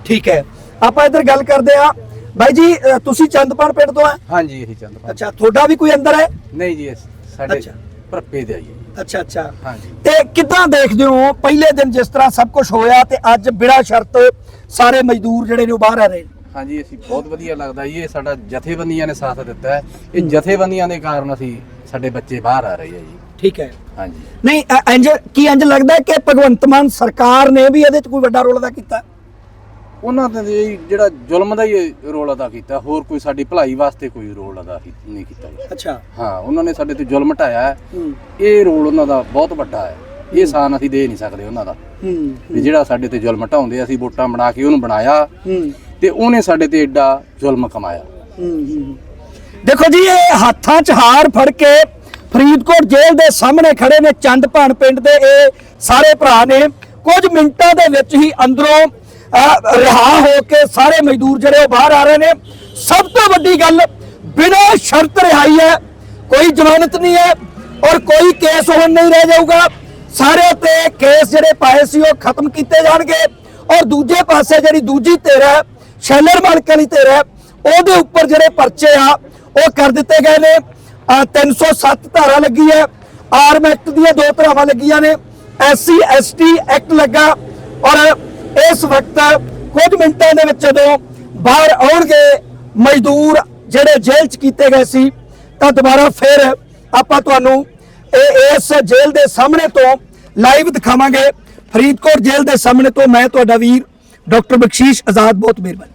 ਠੀਕ ਹੈ। ਆਪਾਂ ਇੱਧਰ ਗੱਲ ਕਰਦੇ ਆ ਬਾਈ ਜੀ ਅ, ਤੁਸੀਂ ਚੰਦਪਾਣ ਪਿੰਡ ਤੋਂ ਆ ਹਾਂਜੀ ਇਹੀ ਚੰਦ ਅੱਛਾ ਤੁਹਾਡਾ ਵੀ ਕੋਈ ਅੰਦਰ ਹੈ? ਨਹੀਂ ਜੀ ਇਹ ਸਾਡੇ ਅੱਛਾ। ਭਰਪੇ ਦੇ ਆਈਏ। ਅੱਛਾ ਅੱਛਾ। ਹਾਂਜੀ। ਤੇ ਕਿੱਦਾਂ ਦੇਖਦੇ ਹੋ ਪਹਿਲੇ ਦਿਨ ਜਿਸ ਤਰ੍ਹਾਂ ਸਭ ਕੁਝ ਹੋਇਆ ਤੇ ਅੱਜ ਬਿਨਾਂ ਸ਼ਰਤ ਸਾਰੇ ਮਜ਼ਦੂਰ ਜਿਹੜੇ ਨੇ ਉਹ ਬਾਹਰ ਆ ਰਹੇ ਨੇ? ਹਾਂਜੀ ਅਸੀਂ ਬਹੁਤ ਵਧੀਆ ਲੱਗਦਾ ਜੀ ਇਹ ਸਾਡਾ ਜਥੇਬੰਦੀਆਂ ਨੇ ਸਾਥ ਦਿੱਤਾ ਹੈ। ਇਹ ਜਥੇਬੰਦੀਆਂ ਦੇ ਕਾਰਨ ਅਸੀਂ ਸਾਡੇ ਬੱਚੇ ਬਾਹਰ ਆ ਰਹੇ ਆ ਜੀ। ਠੀਕ ਹੈ। ਹਾਂਜੀ। ਨਹੀਂ ਅ, ਇੰਜ ਕੀ ਇੰਜ ਲੱਗਦਾ ਹੈ ਕਿ ਭਗਵੰਤ ਮਾਨ ਸਰਕਾਰ ਨੇ ਵੀ ਇਹਦੇ 'ਚ ਕੋਈ ਵੱਡਾ ਰੋਲ ਅਦਾ ਕੀਤਾ? ਉਹਨਾਂ ਦੇ ਜੀ ਜਿਹੜਾ ਜ਼ੁਲਮ ਦਾ ਹੀ ਰੋਲ ਅਦਾ ਕੀਤਾ ਹੋਰ ਕੋਈ ਸਾਡੀ ਭਲਾਈ ਵਾਸਤੇ ਕੋਈ ਰੋਲ ਅਦਾ ਨਹੀਂ ਕੀਤਾ ਅੱਛਾ। ਹਾਂ ਉਹਨਾਂ ਨੇ ਸਾਡੇ ਤੇ ਜ਼ੁਲਮ ਢਾਇਆ ਹੈ। ਇਹ ਰੋਲ ਉਹਨਾਂ ਦਾ ਬਹੁਤ ਵੱਡਾ ਹੈ। ਇਹ ਸਾਨ ਅਸੀਂ ਦੇ ਨਹੀਂ ਸਕਦੇ ਉਹਨਾਂ ਦਾ। ਹੂੰ ਵੀ ਜਿਹੜਾ ਸਾਡੇ ਤੇ ਜ਼ੁਲਮ ਢਾਉਂਦੇ ਅਸੀਂ ਵੋਟਾਂ ਬਣਾ ਕੇ ਉਹਨੂੰ ਬਣਾਇਆ। ਹੂੰ। ਤੇ ਉਹਨੇ ਸਾਡੇ ਤੇ ਐਡਾ ਜ਼ੁਲਮ ਕਮਾਇਆ। ਦੇਖੋ ਜੀ ਇਹ ਹੱਥਾਂ 'ਚ ਹਾਰ ਫੜ ਕੇ ਫਰੀਦਕੋਟ ਜੇਲ੍ਹ ਦੇ ਸਾਹਮਣੇ ਖੜੇ ਨੇ ਚੰਦਪਾਣ ਪਿੰਡ ਦੇ ਇਹ ਸਾਰੇ ਭਰਾ ਨੇ। ਕੁਝ ਮਿੰਟਾਂ ਦੇ ਵਿੱਚ ਹੀ ਅੰਦਰੋਂ ਰਿਹਾ ਹੋ ਕੇ ਸਾਰੇ ਮਜ਼ਦੂਰ ਜਿਹੜੇ ਉਹ ਬਾਹਰ ਆ ਰਹੇ ਨੇ। ਸਭ ਤੋਂ ਵੱਡੀ ਗੱਲ ਬਿਨਾਂ ਸ਼ਰਤ ਰਿਹਾਈ ਹੈ ਕੋਈ ਜ਼ਮਾਨਤ ਨਹੀਂ ਹੈ ਔਰ ਕੋਈ ਕੇਸ ਹੁਣ ਨਹੀਂ ਰਹਿ ਜਾਊਗਾ। ਸਾਰੇ ਤੇ ਕੇਸ ਜਿਹੜੇ ਪਾਏ ਸੀ ਉਹ ਖਤਮ ਕੀਤੇ ਜਾਣਗੇ ਔਰ ਦੂਜੇ ਪਾਸੇ ਜਿਹੜੀ ਦੂਜੀ ਧਿਰ ਹੈ ਸ਼ੈਲਰ ਮਾਲਕਾਂ ਦੀ ਧਿਰ ਹੈ ਉਹਦੇ ਉੱਪਰ ਜਿਹੜੇ ਪਰਚੇ ਆ, ਉਹ ਕਰ ਦਿੱਤੇ ਗਏ ਨੇ। ਅਹ 307 ਧਾਰਾ ਲੱਗੀ ਹੈ। ਆਰਮ ਐਕਟ ਦੀਆਂ ਦੋ ਧਾਰਾਵਾਂ ਲੱਗੀਆਂ ਨੇ। ਐਸਸੀ, ਐਸਟੀ ਐਕਟ ਲੱਗਾ। ਔਰ ਇਸ ਵਕਤ ਕੁਝ ਮਿੰਟਾਂ ਦੇ ਵਿੱਚ ਜਦੋਂ ਬਾਹਰ ਆਉਣਗੇ, ਮਜ਼ਦੂਰ ਜਿਹੜੇ ਜੇਲ੍ਹ 'ਚ ਕੀਤੇ ਗਏ ਸੀ, ਤਾਂ ਦੁਬਾਰਾ ਫਿਰ ਆਪਾਂ ਤੁਹਾਨੂੰ ਇਹ, ਇਸ ਜੇਲ੍ਹ ਦੇ ਸਾਹਮਣੇ ਤੋਂ ਲਾਈਵ ਦਿਖਾਵਾਂਗੇ। ਫਰੀਦਕੋਟ ਜੇਲ੍ਹ ਦੇ ਸਾਹਮਣੇ ਤੋਂ ਮੈਂ, ਤੁਹਾਡਾ ਵੀਰ ਡਾਕਟਰ ਬਖਸ਼ੀਸ਼ ਆਜ਼ਾਦ ਬਹੁਤ ਮਿਹਰਬਾਨੀ।